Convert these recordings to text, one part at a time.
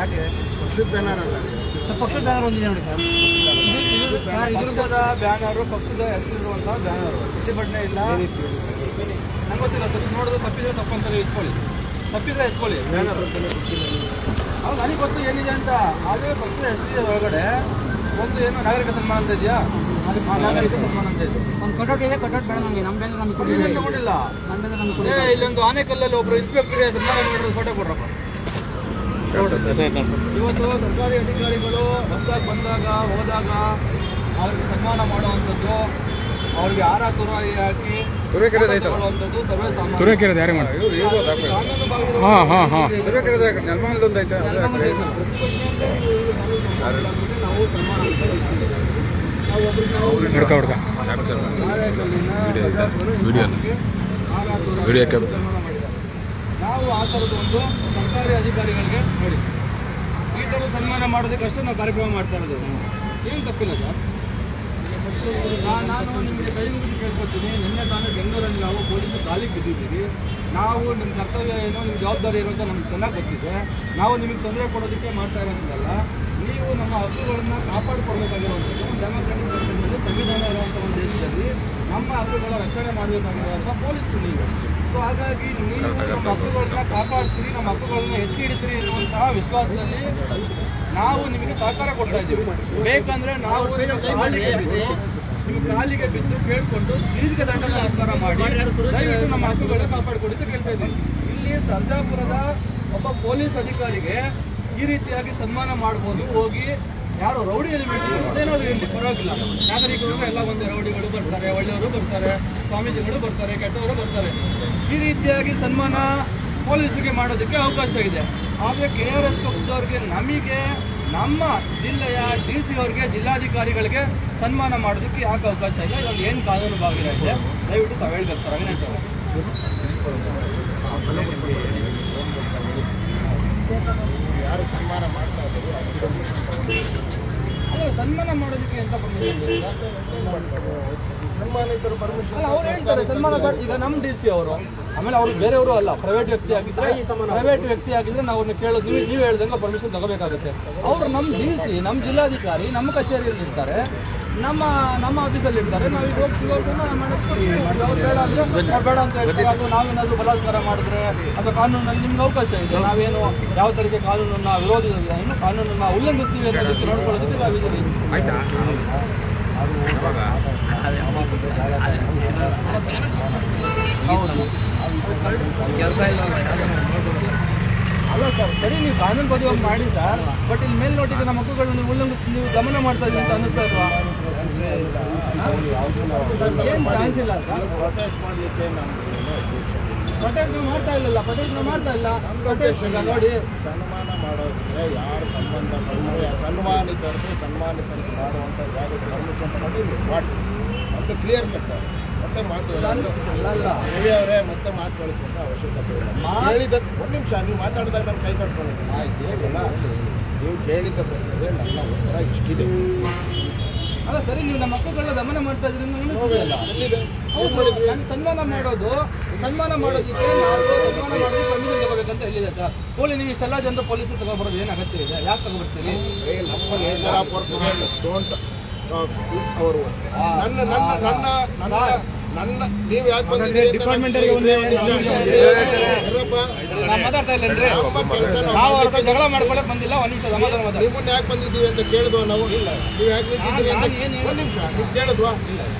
ಯಾಕೆ? ಪಕ್ಷದ ಬ್ಯಾನರ್ ಅಲ್ಲ. ಪಕ್ಷದ ಬ್ಯಾನರ್ ಒಂದಿದೆ ನೋಡಿ ಸರ್. ಇದು- ಇದು- ಸರ್, ಇದ್ರ ಪಕ್ಷದ ಬ್ಯಾನರು ಪಕ್ಷದ ಹೆಸರಿರುವಂತಹ ಬ್ಯಾನರು ಪ್ರತಿಭಟನೆ ಇಲ್ಲ. ನಂಗೆ ಗೊತ್ತಿಲ್ಲ ಸರ್ ನೋಡೋದು ತಪ್ಪಿದ್ರೆ ತಪ್ಪಂತಾರೆ ಇಟ್ಕೊಳ್ಳಿ. ತಪ್ಪಿದ್ರೆ ಎತ್ಕೊಳ್ಳಿ ಬ್ಯಾನರ್ ಅವ್ರು ನನಗೆ ಗೊತ್ತು ಏನಿದೆ ಅಂತ. ಆದರೆ ಪಕ್ಷದ ಹೆಸರಿದೆ ಒಳಗಡೆ. ಒಂದು ಏನು ನಾಗರಿಕ ಸನ್ಮಾನ ಅಂತ ಇದೆಯಾ? ಆ ನಾಗರಿಕ ಸನ್ಮಾನ ಅಂತ ಇದೆ ಒಂದು ಕಟೌಟ್ ಇದೆ ಕಟೌಟ್ ಬೇಡ ನಮಗೆ. ನಮ್ಮ ಬ್ಯಾನರ್ ನಮಗೆ ತಗೊಂಡಿಲ್ಲ. ನಮ್ಮ ಬ್ಯಾನರ್ ನಮಗೆ ಕೊಡಿ. ಇಲ್ಲೊಂದು ಆನೆಕಲ್ಲಲ್ಲಿ ಒಬ್ರು ಇನ್ಸ್ಪೆಕ್ಟರ್ ಸನ್ಮಾನ ಫೋಟೋ ಕೊಡ್ರಪ್ಪ. ಇವತ್ತು ಸರ್ಕಾರಿ ಅಧಿಕಾರಿಗಳು ಬಂದಾಗ ಬಂದಾಗ ಹೋದಾಗ ಅವ್ರಿಗೆ ಸನ್ಮಾನ ಮಾಡುವಂಥದ್ದು ಅವ್ರಿಗೆ ಹಾರ ತುರಾಯಿ ಹಾಕಿ ಯಾರೇ ಮಾಡಿ? ಹಾಂ ಹಾಂ ಹಾಂ. ನೆಲಮಂಗಲದೊಂದು ಐತೆ ಹುಡ್ಕ ಹುಡ್ಕ ವಿಡಿಯೋ ಕ್ಯಾಪ್ ನಾವು ಆ ಥರದ ಒಂದು ಸರ್ಕಾರಿ ಅಧಿಕಾರಿಗಳಿಗೆ ನೋಡಿ ಈ ಥರ ಸನ್ಮಾನ ಮಾಡೋದಕ್ಕಷ್ಟೇ ನಾವು ಕಾರ್ಯಕ್ರಮ ಮಾಡ್ತಾ ಇರೋದು. ಏನು ತಪ್ಪಿಲ್ಲ ಸರ್? ನಾನು ನಿಮಗೆ ಕೈ ಮುಗಿದು ಕೇಳ್ಕೊತೀನಿ ನಿನ್ನೆ ತಾನೇ ಬೆಂಗಳೂರಲ್ಲಿ ನಾವು ಪೊಲೀಸ್ ಕಾಲಿಗೆ ಬಿದ್ದಿದ್ದೀವಿ. ನಾವು ನಿಮ್ಮ ಕರ್ತವ್ಯ ಏನೋ ನಿಮ್ಮ ಜವಾಬ್ದಾರಿ ಏನು ಅಂತ ನಮ್ಗೆ ಚೆನ್ನಾಗಿ ಗೊತ್ತಿದೆ. ನಾವು ನಿಮಗೆ ತೊಂದರೆ ಕೊಡೋದಕ್ಕೆ ಮಾಡ್ತಾ ಇರೋದಿಲ್ಲ ನೀವು ನಮ್ಮ ಹಕ್ಕುಗಳನ್ನು ಕಾಪಾಡಿಕೊಳ್ಬೇಕಾಗಿರುವಂಥದ್ದು ಡೆಮೋಕ್ರೆಟಿಕ್ ಕಂಟ್ರಿನಲ್ಲಿ ಸಂವಿಧಾನ ಇರುವಂಥ ಒಂದು ದೇಶದಲ್ಲಿ ನಮ್ಮ ಹಕ್ಕುಗಳ ರಕ್ಷಣೆ ಮಾಡಬೇಕಾಗಿರುವಂಥ ಪೊಲೀಸ್ ನೀವು. ಸೊ ಹಾಗಾಗಿ ನೀವು ನಮ್ಮ ಹಕ್ಕುಗಳನ್ನ ಕಾಪಾಡ್ತೀರಿ ನಮ್ಮ ಹಕ್ಕುಗಳನ್ನ ಎತ್ತಿ ಹಿಡಿತೀರಿ ಎನ್ನುವಂತಹ ವಿಶ್ವಾಸದಲ್ಲಿ ನಾವು ನಿಮಗೆ ಸಹಕಾರ ಕೊಡ್ತಾ ಇದ್ದೀವಿ. ಬೇಕಂದ್ರೆ ನಾವು ಕಾಲಿಗೆ ಬಿದ್ದು ನಿಮ್ಮ ಕಾಲಿಗೆ ಬಿದ್ದು ಕೇಳ್ಕೊಂಡು ದೀರ್ಘ ದಂಡನ ನಮಸ್ಕಾರ ಮಾಡಿ ದಯವಿಟ್ಟು ನಮ್ಮ ಹಕ್ಕುಗಳನ್ನ ಕಾಪಾಡಿಕೊಡಿ ಅಂತ ಕೇಳ್ತಾ ಇದ್ದೀವಿ. ಇಲ್ಲಿ ಸರ್ಜಾಪುರದ ಒಬ್ಬ ಪೊಲೀಸ್ ಅಧಿಕಾರಿಗೆ ಈ ರೀತಿಯಾಗಿ ಸನ್ಮಾನ ಮಾಡ್ಬೋದು. ಹೋಗಿ ಯಾರು ರೌಡಿ ಎಲಿಮೆಂಟ್ ಏನಾದ್ರು ಇರಲಿ, ಪರವಾಗಿಲ್ಲ. ನಾಗರಿಕರು ಎಲ್ಲ ಒಂದೇ ರೌಡಿಗಳು ಬರ್ತಾರೆ, ಒಳ್ಳೆಯವರು ಬರ್ತಾರೆ, ಸ್ವಾಮೀಜಿಗಳು ಬರ್ತಾರೆ, ಕೆಟ್ಟವರು ಬರ್ತಾರೆ. ಈ ರೀತಿಯಾಗಿ ಸನ್ಮಾನ ಪೊಲೀಸರಿಗೆ ಮಾಡೋದಕ್ಕೆ ಅವಕಾಶ ಇದೆ. ಆದರೆ ಕೆ ಆರ್ ಎಸ್ ಪಕ್ಷದವ್ರಿಗೆ ನಮಗೆ, ನಮ್ಮ ಜಿಲ್ಲೆಯ ಡಿ ಸಿ ಅವ್ರಿಗೆ, ಜಿಲ್ಲಾಧಿಕಾರಿಗಳಿಗೆ ಸನ್ಮಾನ ಮಾಡೋದಕ್ಕೆ ಯಾಕೆ ಅವಕಾಶ ಇಲ್ಲ? ಇವಾಗ ಏನು ಕಾನೂನು ಭಾಗಿರ ಇದೆ? ದಯವಿಟ್ಟು ತಾವು ಹೇಳ್ಬೇಕು ಸರ್, ಅವಿನಾಶ್ ಅವರು. ಯಾರು ಸನ್ಮಾನ ಮಾಡ್ತಾ ಇದ್ದಾರೆ ಸನ್ಮಾನ ಮಾಡೋದಕ್ಕೆ ಎಂತ ಪರ್ಮಿಷನ್ ಸನ್ಮಾನಿತರು ಪರ್ಮಿಷನ್ ಅವ್ರು ಹೇಳ್ತಾರೆ ಸನ್ಮಾನ ಈಗ ನಮ್ಮ ಡಿ ಸಿ ಅವರು ಆಮೇಲೆ ಅವ್ರು ಬೇರೆಯವರು ಅಲ್ಲ ಪ್ರೈವೇಟ್ ವ್ಯಕ್ತಿ ಆಗಿದ್ರೆ ಪ್ರೈವೇಟ್ ವ್ಯಕ್ತಿ ಆಗಿದ್ರೆ ನಾವು ಕೇಳೋದು ನೀವು ನೀವು ಹೇಳ್ದಂಗೆ ಪರ್ಮಿಷನ್ ತಗೋಬೇಕಾಗುತ್ತೆ. ಅವರು ನಮ್ಮ ಡಿ ಸಿ ನಮ್ಮ ಜಿಲ್ಲಾಧಿಕಾರಿ ನಮ್ಮ ಕಚೇರಿಯಲ್ಲಿ ಇರ್ತಾರೆ ನಮ್ಮ ನಮ್ಮ ಆಫೀಸಲ್ಲಿ ಇರ್ತಾರೆ. ನಾವು ಈಗ ಹೋಗ್ತೀವಿ ಬೇಡ ಅಂತ ನಾವೇನಾದ್ರೂ ಬಲಾತ್ಕಾರ ಮಾಡಿದ್ರೆ ಅಥವಾ ಕಾನೂನಲ್ಲಿ ನಿಮ್ಗೆ ಅವಕಾಶ ಇದೆ. ನಾವೇನು ಯಾವ ತರಕ್ಕೆ ಕಾನೂನನ್ನ ವಿರೋಧಿಸಿದ್ರೆ ಏನು ಕಾನೂನನ್ನ ಉಲ್ಲಂಘಿಸ್ತೀವಿ ಅನ್ನೋದಕ್ಕೆ ನೋಡ್ಕೊಳ್ಳೋದಕ್ಕೆ ಆಯ್ತಾ? ಹೌದು ಅಲ್ಲ ಸರ್ ಸರಿ ನೀವು ಕಾನೂನು ಬದುವಾಗಿ ಮಾಡಿ ಸರ್ ಬಟ್ ಇಲ್ಲಿ ಮೇಲ್ನೋಟಿಗೆ ನಮ್ಮ ಹಕ್ಕುಗಳನ್ನು ನೀವು ಉಲ್ಲಂಘಿಸಿ ನೀವು ಗಮನ ಮಾಡ್ತಾ ಇದ್ದೀವಿ ಅಂತ ಅನ್ನಿಸ್ತಾ ಇಲ್ವಾ? ಪ್ರೊಟೆಕ್ಟ್ ಮಾಡ್ತಾ ಇಲ್ಲ ನೀವು ಮಾಡ್ತಾ ಇಲ್ಲ ನೋಡಿ ಸನ್ಮಾನ ಮಾಡೋದ್ರೆ ಯಾರು ಸಂಬಂಧ ಸನ್ಮಾನಿತರಿಗೆ ಸನ್ಮಾನಿತರಿಗೆ ಮಾಡುವಂಥ ಯಾರು ಪರ್ಮಿಷನ್ ತಗೊಂಡು ಮಾಡಿ ಅಂತ ಕ್ಲಿಯರ್ ಕಟ್ ಮತ್ತೆ ಮಾತು ರವಿ ಅವರೇ ಮತ್ತೆ ಮಾತು ಅವಶ್ಯಕತೆ ಇಲ್ಲ ಹೇಳಿದ ಒಂದು ನಿಮಿಷ ನೀವು ಮಾತಾಡಿದಾಗ ನಾನು ಕೈ ಕಟ್ಕೊಂಡಿದ್ದೀನಿ ಆಯ್ತು ಅಲ್ಲ ನೀವು ಕೇಳಿದ ಪ್ರಶ್ನೆಗೆ ನನ್ನ ಉತ್ತರ ಇಷ್ಟಿದೆ ಅಲ್ಲ ಸರಿ ನೀವು ನಮ್ಮ ಹಕ್ಕುಗಳನ್ನ ಗಮನ ಮಾಡ್ತಾ ಇದ್ರಿಂದ ಸನ್ಮಾನ ಮಾಡೋದು ಸನ್ಮಾನ ಮಾಡೋದಕ್ಕೆ ಸನ್ಮಾನ ಮಾಡೋದಕ್ಕೆ ಪರ್ಮಿಷನ್ ತಗೋಬೇಕಂತ ಹೇಳಿದೆ ಸರ್. ಪೊಲೀಸ್ ನೀವು ಇಷ್ಟೆಲ್ಲ ಜನರು ಪೊಲೀಸ್ ತಗೋಬರೋದು ಏನು ಅಗತ್ಯ ಇದೆ? ಯಾಕೆ ತಗೊಬರ್ತೀರಿ ಡೋಂಟ್ ಅವರು ನನ್ನ ನನ್ನ ನನ್ನ ನನ್ನ ನೀವು ಯಾಕೆ ಬಂದಿದ್ದೀರಿ ಅಂತ ಡಿಪಾರ್ಟ್ಮೆಂಟ್ ಜಗಳ ಮಾಡ್ಕೊಳಕ್ ಬಂದಿಲ್ಲ ಒಂದ್ ನಿಮಿಷ ನಿಮ್ಮನ್ನ ಯಾಕೆ ಬಂದಿದ್ದೀವಿ ಅಂತ ಕೇಳಿದ್ವಾ ನಾವು? ಇಲ್ಲ. ನೀವು ಯಾಕೆ ನಿಂತಿದ್ದೀರಿ ಅಂತ ಒಂದು ನಿಮಿಷ ನೀವು ಕೇಳಿದ್ವಾ?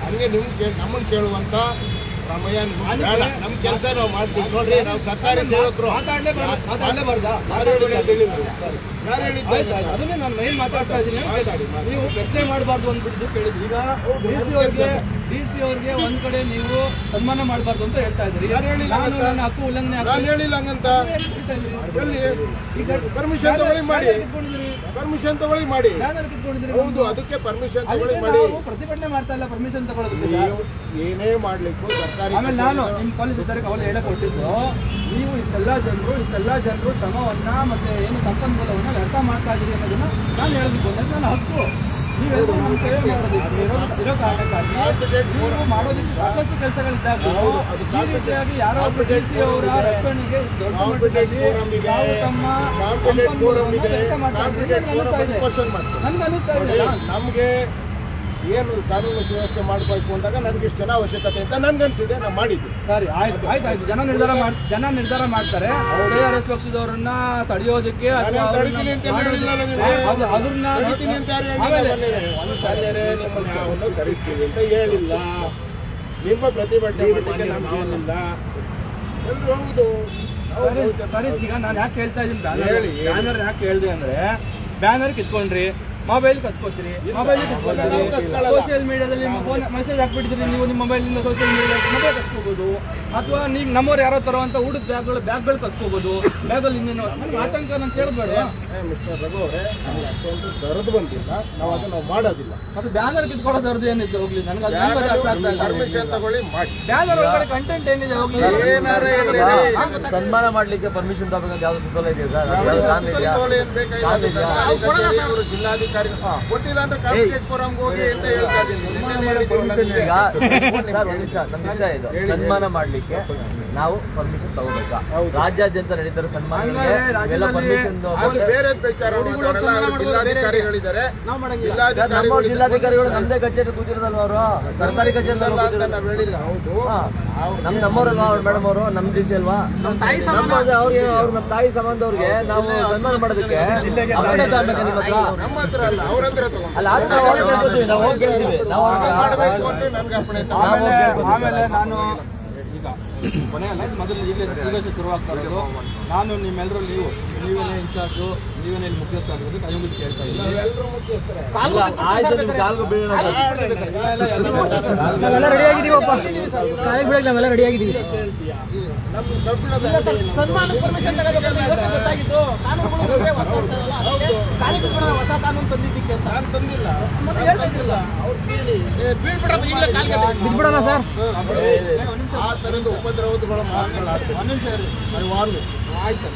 ಹಂಗೆ ನಿಮ್ ಕೇಳಿ ನಮ್ಮನ್ನ ಕೇಳುವಂತ ನಿಮ್ಗೆ ನಮ್ಮ ಕೆಲಸ ನಾವು ಮಾಡ್ತೀವಿ. ನೋಡ್ರಿ ನಾವು ಸರ್ಕಾರಿ ಸೇವಕರು. ಅದನ್ನೇ ನಾನು ಏನ್ ಮಾತಾಡ್ತಾ ಇದ್ದೀನಿ. ನೀವು ಪ್ರಶ್ನೆ ಮಾಡಬಾರ್ದು ಅಂದ್ಬಿಟ್ಟು ಕೇಳಿದ್ರಿ. ಈಗ ಡಿ ಸಿ ಅವ್ರಿಗೆ ಡಿ ಸಿ ಅವ್ರಿಗೆ ಒಂದ್ ಕಡೆ ನೀವು ಸನ್ಮಾನ ಮಾಡಬಾರ್ದು ಅಂತ ಹೇಳ್ತಾ ಇದ್ರಿ ಯಾರು ಹೇಳಿಲ್ಲ ನಾನು ನನ್ನ ಹಕ್ಕು ಉಲ್ಲಂಘನೆ ನಾನು ಹೇಳಿಲ್ಲ ಹಂಗಂತ? ಈಗ ಪರ್ಮಿಷನ್ ತಗೊಳ್ಳಿ ಮಾಡಿ. ಪರ್ಮಿಷನ್ ತಗೊಳ್ಳಿ ಮಾಡಿ. ಹೌದು ಅದಕ್ಕೆ ಪರ್ಮಿಷನ್ ತಗೊಳ್ಳಿ ಮಾಡಿ. ಪ್ರತಿಭಟನೆ ಮಾಡ್ತಾ ಇಲ್ಲ ಪರ್ಮಿಷನ್ ತಗೊಳ್ಳೋದಕ್ಕೆ ಏನೇ ಮಾಡ್ಲಿಕ್ಕೂ ಆಮೇಲೆ ನಾನು ನಿಮ್ಮ ಕಾಲೇಜ್ ಇದ್ದರಿಗೆ ಅವಳು ಹೇಳಕ್ ಕೊಟ್ಟಿದ್ದು ನೀವು ಇಷ್ಟೆಲ್ಲ ಜನರು ಇಷ್ಟೆಲ್ಲ ಜನರು ಶ್ರಮವನ್ನ ಮತ್ತೆ ಏನು ಸಂಪನ್ಮೂಲವನ್ನ ವ್ಯರ್ಥ ಮಾಡ್ತಾ ಇದ್ದೀರಿ ಅನ್ನೋದನ್ನ ನಾನು ಹೇಳಿದ್ಕೊಂಡೆ ನಾನು ನನ್ನ ಹಕ್ಕು. ನೀವೆಲ್ಲರೂ ನಮ್ಮ ಸೇವೆ ಮಾಡೋದಿಲ್ಲ ಇರೋ ಕಾರಣಕ್ಕಾಗಿ ನೀವು ಮಾಡೋದಕ್ಕೆ ಸಾಕಷ್ಟು ಕೆಲಸಗಳಿದ್ದಾಗ ಈ ರೀತಿಯಾಗಿ ಯಾರೋ ಒಬ್ಬ DC ಅವರ ರಕ್ಷಣೆಗೆ ದೊಡ್ಡ ಮಟ್ಟದಲ್ಲಿ ತಮ್ಮ ಕಾಂಪಿಟೆಂಟ್ ಫೋರಮ್ ಮಾಡ್ತಾ ಇದ್ದೀರಿ ಅಂತ ಅನಿಸ್ತಾ ನನ್ಗೆ ಇದೆ. ನಮ್ಗೆ ಏನು ಕಾನೂನು ಸುವ್ಯವಸ್ಥೆ ಮಾಡಬೇಕು ಅಂದಾಗ ನನಗೆ ಇಷ್ಟು ಜನ ಅವಶ್ಯಕತೆ ಅಂತ ನನ್ಗನ್ಸಿದೆ ನಾನು ಮಾಡಿದ್ದು. ಸರಿ ಆಯ್ತು ಆಯ್ತು ಆಯ್ತು. ಜನ ನಿರ್ಧಾರ ಮಾಡಿ ಜನ ನಿರ್ಧಾರ ಮಾಡ್ತಾರೆ. ಕೆ ಆರ್ ಎಸ್ ಪಕ್ಷದವರನ್ನ ತಡೆಯೋದಕ್ಕೆ ಅಥವಾ ನಾನು ತಡಿತೀನಿ ಅಂತ ಹೇಳಿಲ್ಲ ಮಾಡೋದಕ್ಕೆ- ನಿಮ್ಗೆ. ಅದು- ಅದನ್ನ ಕರಿತೀನಿ ಅಂತ ಯಾರು ಹೇಳಿಲ್ಲ ಆಮೇಲೆ- ಮೊನ್ನೆ. ಒಂದು ಸಾರಿಯಾರೆ ನಿಮ್ಮನ್ನ ಯಾವನ್ನೋ ಕರಿತೀವಿ ಅಂತ ಹೇಳಿಲ್ಲ. ನಿಮ್ಮ ಪ್ರತಿಭಟನೆ ಮಾಡಲಿಕ್ಕೆ ನಮ್ಗೆ ಏನಿಲ್ಲ. ಎಲ್ರು ಹೌದು. ಹೌದು, ಸರಿ, ಈಗ ನಾನು ಯಾಕೆ ಹೇಳ್ತಾ ಇದ್ದೀನಿ ಹೇಳಿ, ಹೇಳಿ. ಬ್ಯಾನರ್ ಯಾಕೆ ಹೇಳ್ದೆ ಅಂದ್ರೆ ಬ್ಯಾನರ್ ಕಿತ್ಕೊಂಡ್ರಿ. ಮೊಬೈಲ್ ಕಸ್ಕೋತೀರಿ. ಮೊಬೈಲ್. ಸೋಷಿಯಲ್ ಮೀಡಿಯಾದಲ್ಲಿ ಫೋನ್ ಮೆಸೇಜ್ ಹಾಕ್ಬಿಟ್ಟಿದ್ರಿ ನೀವು ನಿಮ್ಮ ಮೊಬೈಲಿಂದ ಸೋಷಿಯಲ್ ಮೀಡಿಯಾ ಮೊಬೈಲ್ ಕಸ್ಕೋಬಹುದು ಅಥವಾ ನೀವು ನಮ್ಮವ್ರು ಯಾರೋ ತರುವಂತ ಊಟದ ಬ್ಯಾಗ್ಗಳು ಬ್ಯಾಗ್ಗಳು ಕಸ್ಕೋಬಹುದು ಬ್ಯಾಗಲ್ಲಿ ಇನ್ನೇನು ಆತಂಕ ನಾನು ಕೇಳಬೇಡ ಮಿಸ್ಟರ್ ರಘು ಅವರೇ ದರದು ಬಂದಿಲ್ಲ. ನಾವು ಅದನ್ನ ಮಾಡೋದಿಲ್ಲ. ಮತ್ತೆ ಬ್ಯಾನರ್ ಕಿತ್ಕೊಳ್ಳೋದು ಏನಿದೆ ಹೋಗ್ಲಿ? ನನಗೆ ಅದು ಅದು. ಪರ್ಮಿಷನ್ ತಗೊಳ್ಳಿ ಮಾಡಿ. ಬ್ಯಾನರ್ ಒಳಗಡೆ ಕಂಟೆಂಟ್ ಏನಿದೆ ಹೋಗ್ಲಿ? ಏನಾರ. ಸನ್ಮಾನ ಮಾಡ್ಲಿಕ್ಕೆ ಪರ್ಮಿಷನ್ ತಗೋಬೇಕಂತ ಯಾವ್ದು ಸುತ್ತೋಲೆ ಇದೆಯಾ? ಸರ್ ಜಿಲ್ಲಾಧಿಕಾರಿ ಕೊಟ್ಟಿಲ್ಲ ಅಂದ್ರೆ ಕಾರ್ಪೊರೇಟ್ ಫೋರಂ ಹೋಗಿ ಅಂತ ಹೇಳ್ತಾ ಇದ್ದೀನಿ? ಸನ್ಮಾನ ಮಾಡ್ಲಿಕ್ಕೆ. ನಾವು ಪರ್ಮಿಷನ್ ತಗೋಬೇಕಾ. ರಾಜ್ಯಾದ್ಯಂತ ನಡೀತಾರೆ ಸನ್ಮಾನ ಜಿಲ್ಲಾಧಿಕಾರಿಗಳಿದ್ದಾರೆ. ಜಿಲ್ಲಾಧಿಕಾರಿಗಳು ನಮ್ದೇ ಕಚೇರಿ ಕೂತಿರೋದಲ್ವ ಅವರು? ಸರ್ಕಾರಿ ಕಚೇರಿ ನಮ್ ನಮ್ಮವ್ರಲ್ವಾ ಅವ್ರು ಮೇಡಮ್ ಅವರು? ನಮ್ ಡಿ ಸಿ ಅಲ್ವಾ? ಅವ್ರಿಗೆ ಅವ್ರು ನಮ್ ತಾಯಿ ಸಂಬಂಧವ್ರಿಗೆ ನಾವು ಸನ್ಮಾನ ಮಾಡೋದಕ್ಕೆ ಅಲ್ಲ ನಾವು ಆಮೇಲೆ ನಾನು ಕೊನೆಯಲ್ಲ ಮೊದಲು ಈಗ ಈಗ ಶುರುವಾಗ್ತಾ ಇರೋದು. ನಾನು ನಿಮ್ಮೆಲ್ಲರೂ ನೀವು ನೀವೇನೇ ಇನ್ಚಾರ್ಜು ನೀವೇನೇ ಇಲ್ಲಿ ಮುಖ್ಯಸ್ಥ ಆಗಿರೋದು ಮುಗಿದು ಕೇಳ್ತಾ ಇದ್ದೀನಿ ರೆಡಿ ಆಗಿದೀವಪ್ಪ ಸನ್ಮಾನ ಪರ್ಮಿಷನ್ ಗೊತ್ತಾಗಿತ್ತು ಕಾನೂನುಗಳು ಬೇರೆ ಹೊಸ ಕಾನೂನು ತಂದಿದ್ದಕ್ಕೆ ಅಂತ. ನಾನ್ ತಂದಿಲ್ಲ. ಅವ್ರು ಕೇಳಿ ಬಿಟ್ಬಿಡೋಣ ಸರ್. ಆ ಥರದ ಉಪದ್ರವಗಳು ಆಯ್ತು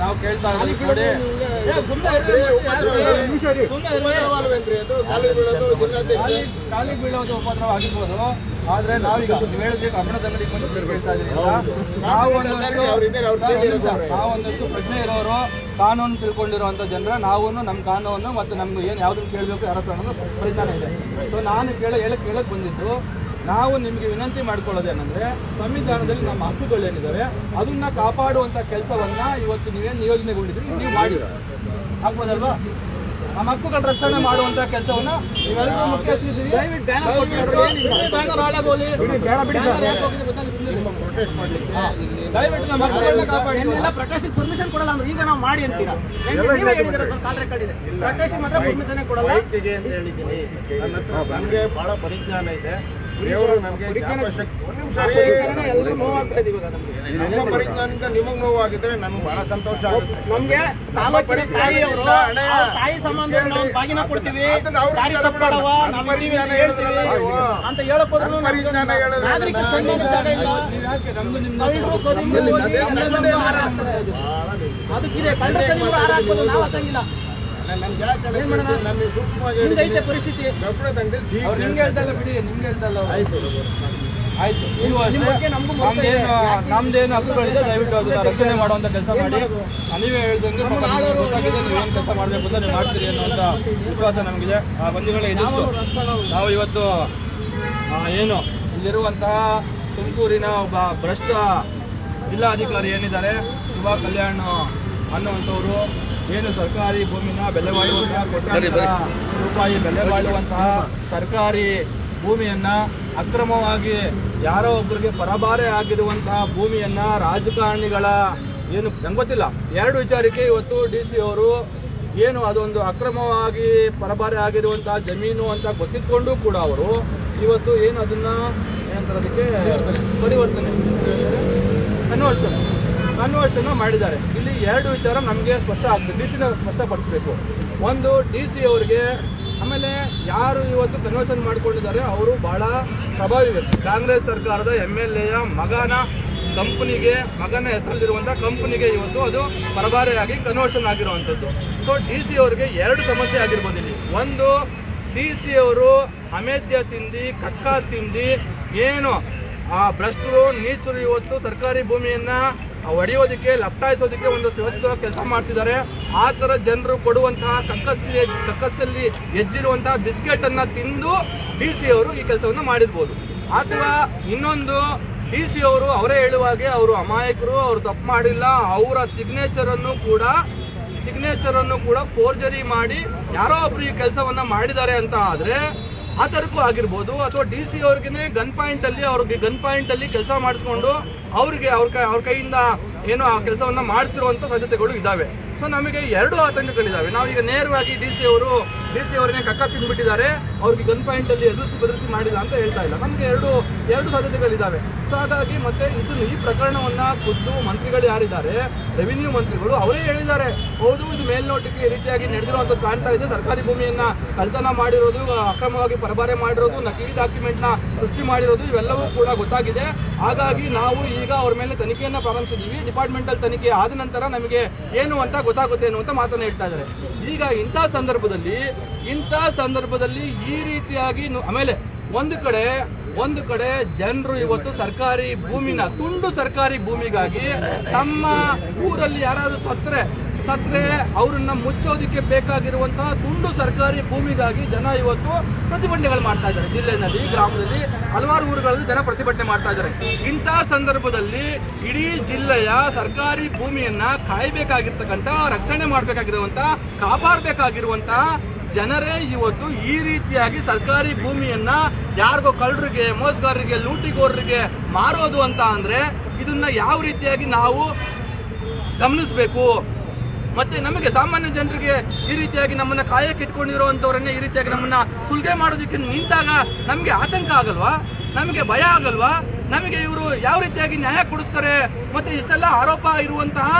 ನಾವು ಕೇಳ್ತಾ ಉಪದ್ರವ ಕಾಲಿಗೆ ಬೀಳೋದು ಆಗಿರ್ಬೋದು. ಆದ್ರೆ ನಾವೀಗ ನೀವು ಹೇಳಿದ್ರೆ ಅಂಗಡಿ ಬಂದು ಕೇಳ್ತಾ ಇದೀರಿ ನಾವು ಒಂದಷ್ಟು ಅವ್ರು ಇದ್ದಾರೆ, ಅವ್ರು ಕೇಳಿರೋದು ನಾವು ಒಂದಷ್ಟು ಪ್ರಜ್ಞೆ ಇರೋರು ಕಾನೂನು ತಿಳ್ಕೊಂಡಿರುವಂತ ಜನರ ನಾವು ನಮ್ಮ ಕಾನೂನು ಮತ್ತು ನಮ್ಗೆ ಏನು ಯಾವ್ದು ಕೇಳಬೇಕು ಯಾರ ಹತ್ರ ಅನ್ನೋದು ಪರಿಜ್ಞಾನ ಇದೆ. ಸೊ ನಾನು ಕೇಳ ಹೇಳಕ್ ಕೇಳಕ್ ಬಂದಿದ್ದು ನಾವು ನಿಮಗೆ ವಿನಂತಿ ಮಾಡ್ಕೊಳ್ಳೋದೇನೆಂದ್ರೆ ಸಂವಿಧಾನದಲ್ಲಿ ನಮ್ಮ ಹಕ್ಕುಗಳೇನಿದ್ದಾವೆ ಅದನ್ನ ಕಾಪಾಡುವಂತ ಕೆಲಸವನ್ನ ಇವತ್ತು ನೀವೇನು ನಿಯೋಜನೆಗೊಂಡಿದ್ರಿ ನೀವು ಮಾಡಿ. ಆಗ್ಬೋದಲ್ವಾ? ನಮ್ಮ ಹಕ್ಕುಗಳ ರಕ್ಷಣೆ ಮಾಡುವಂತ ಕೆಲಸವನ್ನ ನೀವೆಲ್ಲರೂ ಮುಖ್ಯಸ್ಥರಿದ್ದೀರಿ. ಬ್ಯಾನರ್ ಹಾಳಾಗೋಲಿ ದಯವಿಟ್ಟು ನಮ್ಮ ಹಕ್ಕುಗಳನ್ನ ಕಾಪಾಡಿ. ಎಲ್ಲ ಪ್ರೊಟೆಸ್ಟ್ ಪರ್ಮಿಷನ್ ಕೊಡಲ್ಲ ಅಂದ್ರೆ ಈಗ ನಾವು ಮಾಡಿ ಅಂತೀರಾ? ಪ್ರೊಟೆಸ್ಟ್ ಮಾತ್ರ ಪರ್ಮಿಷನ್ ಕೊಡಲ್ಲ. ಅಂತ ಹೇಳಿದ್ದೀನಿ. ನನಗೆ ಬಹಳ ಪರಿಜ್ಞಾನ ಇದೆ. ದೇವರು ನಮಗೆ ನಮ್ಗೆ ನಮ್ಮ ಪರಿಜ್ಞಾನದಿಂದ ನಿಮಗೆ ನೋವಾಗಿದ್ರೆ ನನಗೆ ಬಹಳ ಸಂತೋಷ ಆಗುತ್ತೆ. ನಮ್ಗೆ ತಾಯಿಯವರು ತಾಯಿ ಸಂಬಂಧ ನಾವು ಬಾಗಿನ ಕೊಡ್ತೀವಿ ದಾರಿ ತಪ್ಪಾಡವ ನಾವು ಇದೀವಿ ಅಂತ ಹೇಳ್ತೀವಿ ಅಂತ ಹೇಳಕ್ ಹೋದ್ರು ಪರಿಜ್ಞಾನ ನಾಗರಿಕ. ಅದಕ್ಕಿದೆ ಕಳ್ಳರ ಹಾರಾಕೋದು ನಾವು ಹಾಕಂಗಿಲ್ಲ ಸೂಕ್ಷ್ಮವಾಗಿ ಪರಿಸ್ಥಿತಿ. ನಿಮ್ಗೆ ಹೇಳ್ದಲ್ಲ ಬಿಡಿ ನಿಮ್ಗೆ ಹೇಳ್ದಲ್ಲ ಆಯ್ತು ಆಯ್ತು. ನೀವು ಅಷ್ಟೇ? ಬಗ್ಗೆ ನಮ್ಗೂ ಗೊತ್ತಿದೆ. ನಮ್ದೇನು ಹಕ್ಕುಗಳಿದೆ? ದಯವಿಟ್ಟು ಅದನ್ನ ರಕ್ಷಣೆ ಮಾಡುವಂತ ಕೆಲಸ ಮಾಡಿ. ನೀವೇ ಹೇಳ್ದಂಗೆ ಏನು ನೀವೇನು ಕೆಲಸ ಮಾಡಬೇಕು ಅಂತ ನೀವು ಮಾಡ್ತೀರಿ ಅನ್ನುವಂಥ ವಿಶ್ವಾಸ ನಮಗಿದೆ. ಆ ಬಂಧುಗಳೇ ಇದಿಷ್ಟು ನಾವು ಇವತ್ತು ಏನು ಇಲ್ಲಿರುವಂತಹ ತುಮಕೂರಿನ ಒಬ್ಬ ಭ್ರಷ್ಟ ಜಿಲ್ಲಾಧಿಕಾರಿ ಏನಿದ್ದಾರೆ ಶುಭಾ ಕಲ್ಯಾಣ್ ಅನ್ನುವಂಥವ್ರು ಏನು ಸರ್ಕಾರಿ ಭೂಮಿನ ಬೆಲೆ ಬಾಳುವಂತಹ ಕೋಟ್ಯಾಂತರ ರೂಪಾಯಿ ಬೆಲೆ ಬಾಳುವಂತಹ ಸರ್ಕಾರಿ ಭೂಮಿಯನ್ನ ಅಕ್ರಮವಾಗಿ ಯಾರೋ ಒಬ್ಬರಿಗೆ ಪರಭಾರೆ ಆಗಿರುವಂತಹ ಭೂಮಿಯನ್ನ ರಾಜಕಾರಣಿಗಳ ಏನು ನಂಗೆ ಗೊತ್ತಿಲ್ಲ. ಎರಡು ವಿಚಾರಕ್ಕೆ ಇವತ್ತು ಡಿ ಸಿ ಅವರು ಏನು ಅದೊಂದು ಅಕ್ರಮವಾಗಿ ಪರಭಾರೆ ಆಗಿರುವಂತಹ ಜಮೀನು ಅಂತ ಗೊತ್ತಿಟ್ಕೊಂಡು ಕೂಡ ಅವರು ಇವತ್ತು ಏನು ಅದನ್ನ ಏನಂತಾರೆ ಅದಕ್ಕೆ ಪರಿವರ್ತನೆ. ಕನ್ವರ್ಷನ್ ಕನ್ವರ್ಷನ್ ಮಾಡಿದ್ದಾರೆ. ಇಲ್ಲಿ ಎರಡು ವಿಚಾರ ನಮಗೆ ಸ್ಪಷ್ಟ ಆಗ್ತದೆ. ಡಿ ಸಿನ ಸ್ಪಷ್ಟಪಡಿಸಬೇಕು. ಒಂದು ಡಿ ಸಿ ಅವರಿಗೆ ಆಮೇಲೆ ಯಾರು ಇವತ್ತು ಕನ್ವರ್ಷನ್ ಮಾಡ್ಕೊಂಡಿದ್ದಾರೆ ಅವರು ಬಹಳ ಪ್ರಭಾವಿ ವ್ಯಕ್ತಿ. ಕಾಂಗ್ರೆಸ್ ಸರ್ಕಾರದ ಎಂ ಎಲ್ ಎಯ ಮಗನ ಕಂಪನಿಗೆ, ಮಗನ ಹೆಸರಲ್ಲಿರುವಂತಹ ಕಂಪನಿಗೆ ಇವತ್ತು ಅದು ಪರಭಾರಿಯಾಗಿ ಕನ್ವರ್ಷನ್ ಆಗಿರುವಂಥದ್ದು. ಸೊ ಡಿ ಸಿ ಅವರಿಗೆ ಎರಡು ಸಮಸ್ಯೆ ಆಗಿರ್ಬೋದು ಇಲ್ಲಿ. ಒಂದು ಡಿ ಸಿ ಅವರು ಅಮೇಧ್ಯ ತಿಂದಿ, ಕಕ್ಕ ತಿಂದಿ, ಏನು ಆ ಭ್ರಷ್ಟರು, ನೀಚರು ಇವತ್ತು ಸರ್ಕಾರಿ ಭೂಮಿಯನ್ನ ಒಡೆಯೋದಕ್ಕೆ ಲಪ್ಟಾಯಿಸೋದಕ್ಕೆ ಒಂದಷ್ಟು ವ್ಯವಸ್ಥಿತವಾಗಿ ಕೆಲಸ ಮಾಡ್ತಿದ್ದಾರೆ. ಆ ಥರ ಜನರು ಕೊಡುವಂತಹ ಕಕ್ಕಸ್ಸಿನ ಕಕ್ಕಸ್ಸಲ್ಲಿ ಬಿಸ್ಕೆಟ್ ಅನ್ನ ತಿಂದು ಡಿ ಸಿ ಅವರು ಈ ಕೆಲಸವನ್ನು ಮಾಡಿರ್ಬೋದು. ಅಥವಾ ಇನ್ನೊಂದು ಡಿ ಸಿ ಅವರು ಅವರೇ ಹೇಳುವಾಗೆ ಅವರು ಅಮಾಯಕರು, ಅವರು ತಪ್ಪು ಮಾಡಿಲ್ಲ. ಅವರ ಸಿಗ್ನೇಚರ್ ಅನ್ನು ಕೂಡ ಸಿಗ್ನೇಚರ್ ಅನ್ನು ಕೂಡ ಫೋರ್ಜರಿ ಮಾಡಿ ಯಾರೋ ಒಬ್ರು ಈ ಕೆಲಸವನ್ನು ಮಾಡಿದ್ದಾರೆ ಅಂತ ಆದ್ರೆ ಆ ಥರಕ್ಕೂ ಆಗಿರ್ಬೋದು ಅಥವಾ ಡಿ ಸಿ ಅವ್ರಿಗೆ ಗನ್ ಪಾಯಿಂಟ್ ಅಲ್ಲಿ ಅವ್ರಿಗೆ ಗನ್ ಪಾಯಿಂಟ್ ಅಲ್ಲಿ ಕೆಲಸ ಮಾಡಿಸ್ಕೊಂಡು ಅವ್ರಿಗೆ ಅವ್ರ ಕೈ ಅವ್ರ ಕೈಯಿಂದ ಏನು ಆ ಕೆಲಸವನ್ನ ಮಾಡಿಸಿರುವಂತ ಸಾಧ್ಯತೆಗಳು ಇದಾವೆ. ಸೊ ನಮಗೆ ಎರಡು ಆತಂಕಗಳಿದಾವೆ. ನಾವೀಗ ನೇರವಾಗಿ ಡಿ ಸಿ ಅವರು ಡಿ ಸಿ ಅವರನ್ನೇ ಕಕ್ಕ ತಿಂದ್ಬಿಟ್ಟಿದ್ದಾರೆ. ಅವ್ರಿಗೆ ಗನ್ ಪಾಯಿಂಟ್ ಅಲ್ಲಿ ಎದುರಿಸಿ ಬದಲಿಸಿ ಮಾಡಿಲ್ಲ ಅಂತ ಹೇಳ್ತಾ ಇಲ್ಲ. ನಮಗೆ ಎರಡು ಎರಡು ಸಾಧ್ಯತೆಗಳಿದ್ದಾವೆ ಸೊ ಹಾಗಾಗಿ ಮತ್ತೆ ಇದನ್ನು ಈ ಪ್ರಕರಣವನ್ನ ಖುದ್ದು ಮಂತ್ರಿಗಳು ಯಾರಿದ್ದಾರೆ? ರೆವಿನ್ಯೂ ಮಂತ್ರಿಗಳು ಅವರೇ ಹೇಳಿದ್ದಾರೆ. ಹೌದು, ಇದು ಮೇಲ್ನೋಟಕ್ಕೆ ಈ ರೀತಿಯಾಗಿ ನಡೆದಿರುವಂತದ್ದು ಕಾಣ್ತಾ ಇದೆ. ಸರ್ಕಾರಿ ಭೂಮಿಯನ್ನ ಕಳ್ತನ ಮಾಡಿರೋದು, ಅಕ್ರಮವಾಗಿ ಪರಭಾರೆ ಮಾಡಿರೋದು, ನಕಲಿ ಡಾಕ್ಯುಮೆಂಟ್ನ ಸೃಷ್ಟಿ ಮಾಡಿರೋದು, ಇವೆಲ್ಲವೂ ಕೂಡ ಗೊತ್ತಾಗಿದೆ. ಹಾಗಾಗಿ ನಾವು ಈಗ ಅವ್ರ ಮೇಲೆ ತನಿಖೆಯನ್ನ ಪ್ರಾರಂಭಿಸಿದೀವಿ ಡಿಪಾರ್ಟ್ಮೆಂಟಲ್ ತನಿಖೆ ಆದ ನಂತರ ನಮಗೆ ಏನು ಅಂತ ಗೊತ್ತಾಗುತ್ತೆ ಅನ್ನುವಂತ ಮಾತನ್ನ ಹೇಳ್ತಾ ಇದ್ದಾರೆ. ಈಗ ಇಂಥ ಸಂದರ್ಭದಲ್ಲಿ ಇಂಥ ಸಂದರ್ಭದಲ್ಲಿ ಈ ರೀತಿಯಾಗಿ ಆಮೇಲೆ ಒಂದು ಕಡೆ ಒಂದು ಕಡೆ ಜನರು ಇವತ್ತು ಸರ್ಕಾರಿ ಭೂಮಿನ, ತುಂಡು ಸರ್ಕಾರಿ ಭೂಮಿಗಾಗಿ ತಮ್ಮ ಊರಲ್ಲಿ ಯಾರಾದ್ರೂ ಸತ್ರೆ ಸತ್ರೆ ಅವ್ರನ್ನ ಮುಚ್ಚೋದಕ್ಕೆ ಬೇಕಾಗಿರುವಂತಹ ತುಂಡು ಸರ್ಕಾರಿ ಭೂಮಿಗಾಗಿ ಜನ ಇವತ್ತು ಪ್ರತಿಭಟನೆಗಳು ಮಾಡ್ತಾ ಇದ್ದಾರೆ. ಜಿಲ್ಲೆಯಲ್ಲಿ, ಗ್ರಾಮದಲ್ಲಿ ಹಲವಾರು ಊರುಗಳಲ್ಲಿ ಜನ ಪ್ರತಿಭಟನೆ ಮಾಡ್ತಾ ಇದ್ದಾರೆ. ಇಂತಹ ಸಂದರ್ಭದಲ್ಲಿ ಇಡೀ ಜಿಲ್ಲೆಯ ಸರ್ಕಾರಿ ಭೂಮಿಯನ್ನ ಕಾಯ್ಬೇಕಾಗಿರ್ತಕ್ಕಂಥ ರಕ್ಷಣೆ ಮಾಡಬೇಕಾಗಿರುವಂತ ಕಾಪಾಡಬೇಕಾಗಿರುವಂತ ಜನರೇ ಇವತ್ತು ಈ ರೀತಿಯಾಗಿ ಸರ್ಕಾರಿ ಭೂಮಿಯನ್ನ ಯಾರಿಗೋ ಕಳ್ಳರಿಗೆ, ಮೋಸಗಾರರಿಗೆ, ಲೂಟಿಗೋರರಿಗೆ ಮಾರೋದು ಅಂತ ಅಂದ್ರೆ ಇದನ್ನ ಯಾವ ರೀತಿಯಾಗಿ ನಾವು ಗಮನಿಸಬೇಕು? ಮತ್ತೆ ನಮಗೆ ಸಾಮಾನ್ಯ ಜನರಿಗೆ ಈ ರೀತಿಯಾಗಿ ನಮ್ಮನ್ನ ಕಾಯಕ್ಕೆ ಇಟ್ಕೊಂಡಿರುವಂತವರನ್ನೇ ಈ ರೀತಿಯಾಗಿ ನಮ್ಮನ್ನ ಸುಲ್ಗೆ ಮಾಡೋದಕ್ಕೆ ನಿಂತಾಗ ನಮಗೆ ಆತಂಕ ಆಗಲ್ವಾ? ನಮಗೆ ಭಯ ಆಗಲ್ವಾ? ನಮಗೆ ಇವರು ಯಾವ ರೀತಿಯಾಗಿ ನ್ಯಾಯ ಕೊಡಿಸ್ತಾರೆ? ಮತ್ತೆ ಇಷ್ಟೆಲ್ಲ ಆರೋಪ ಇರುವಂತಹ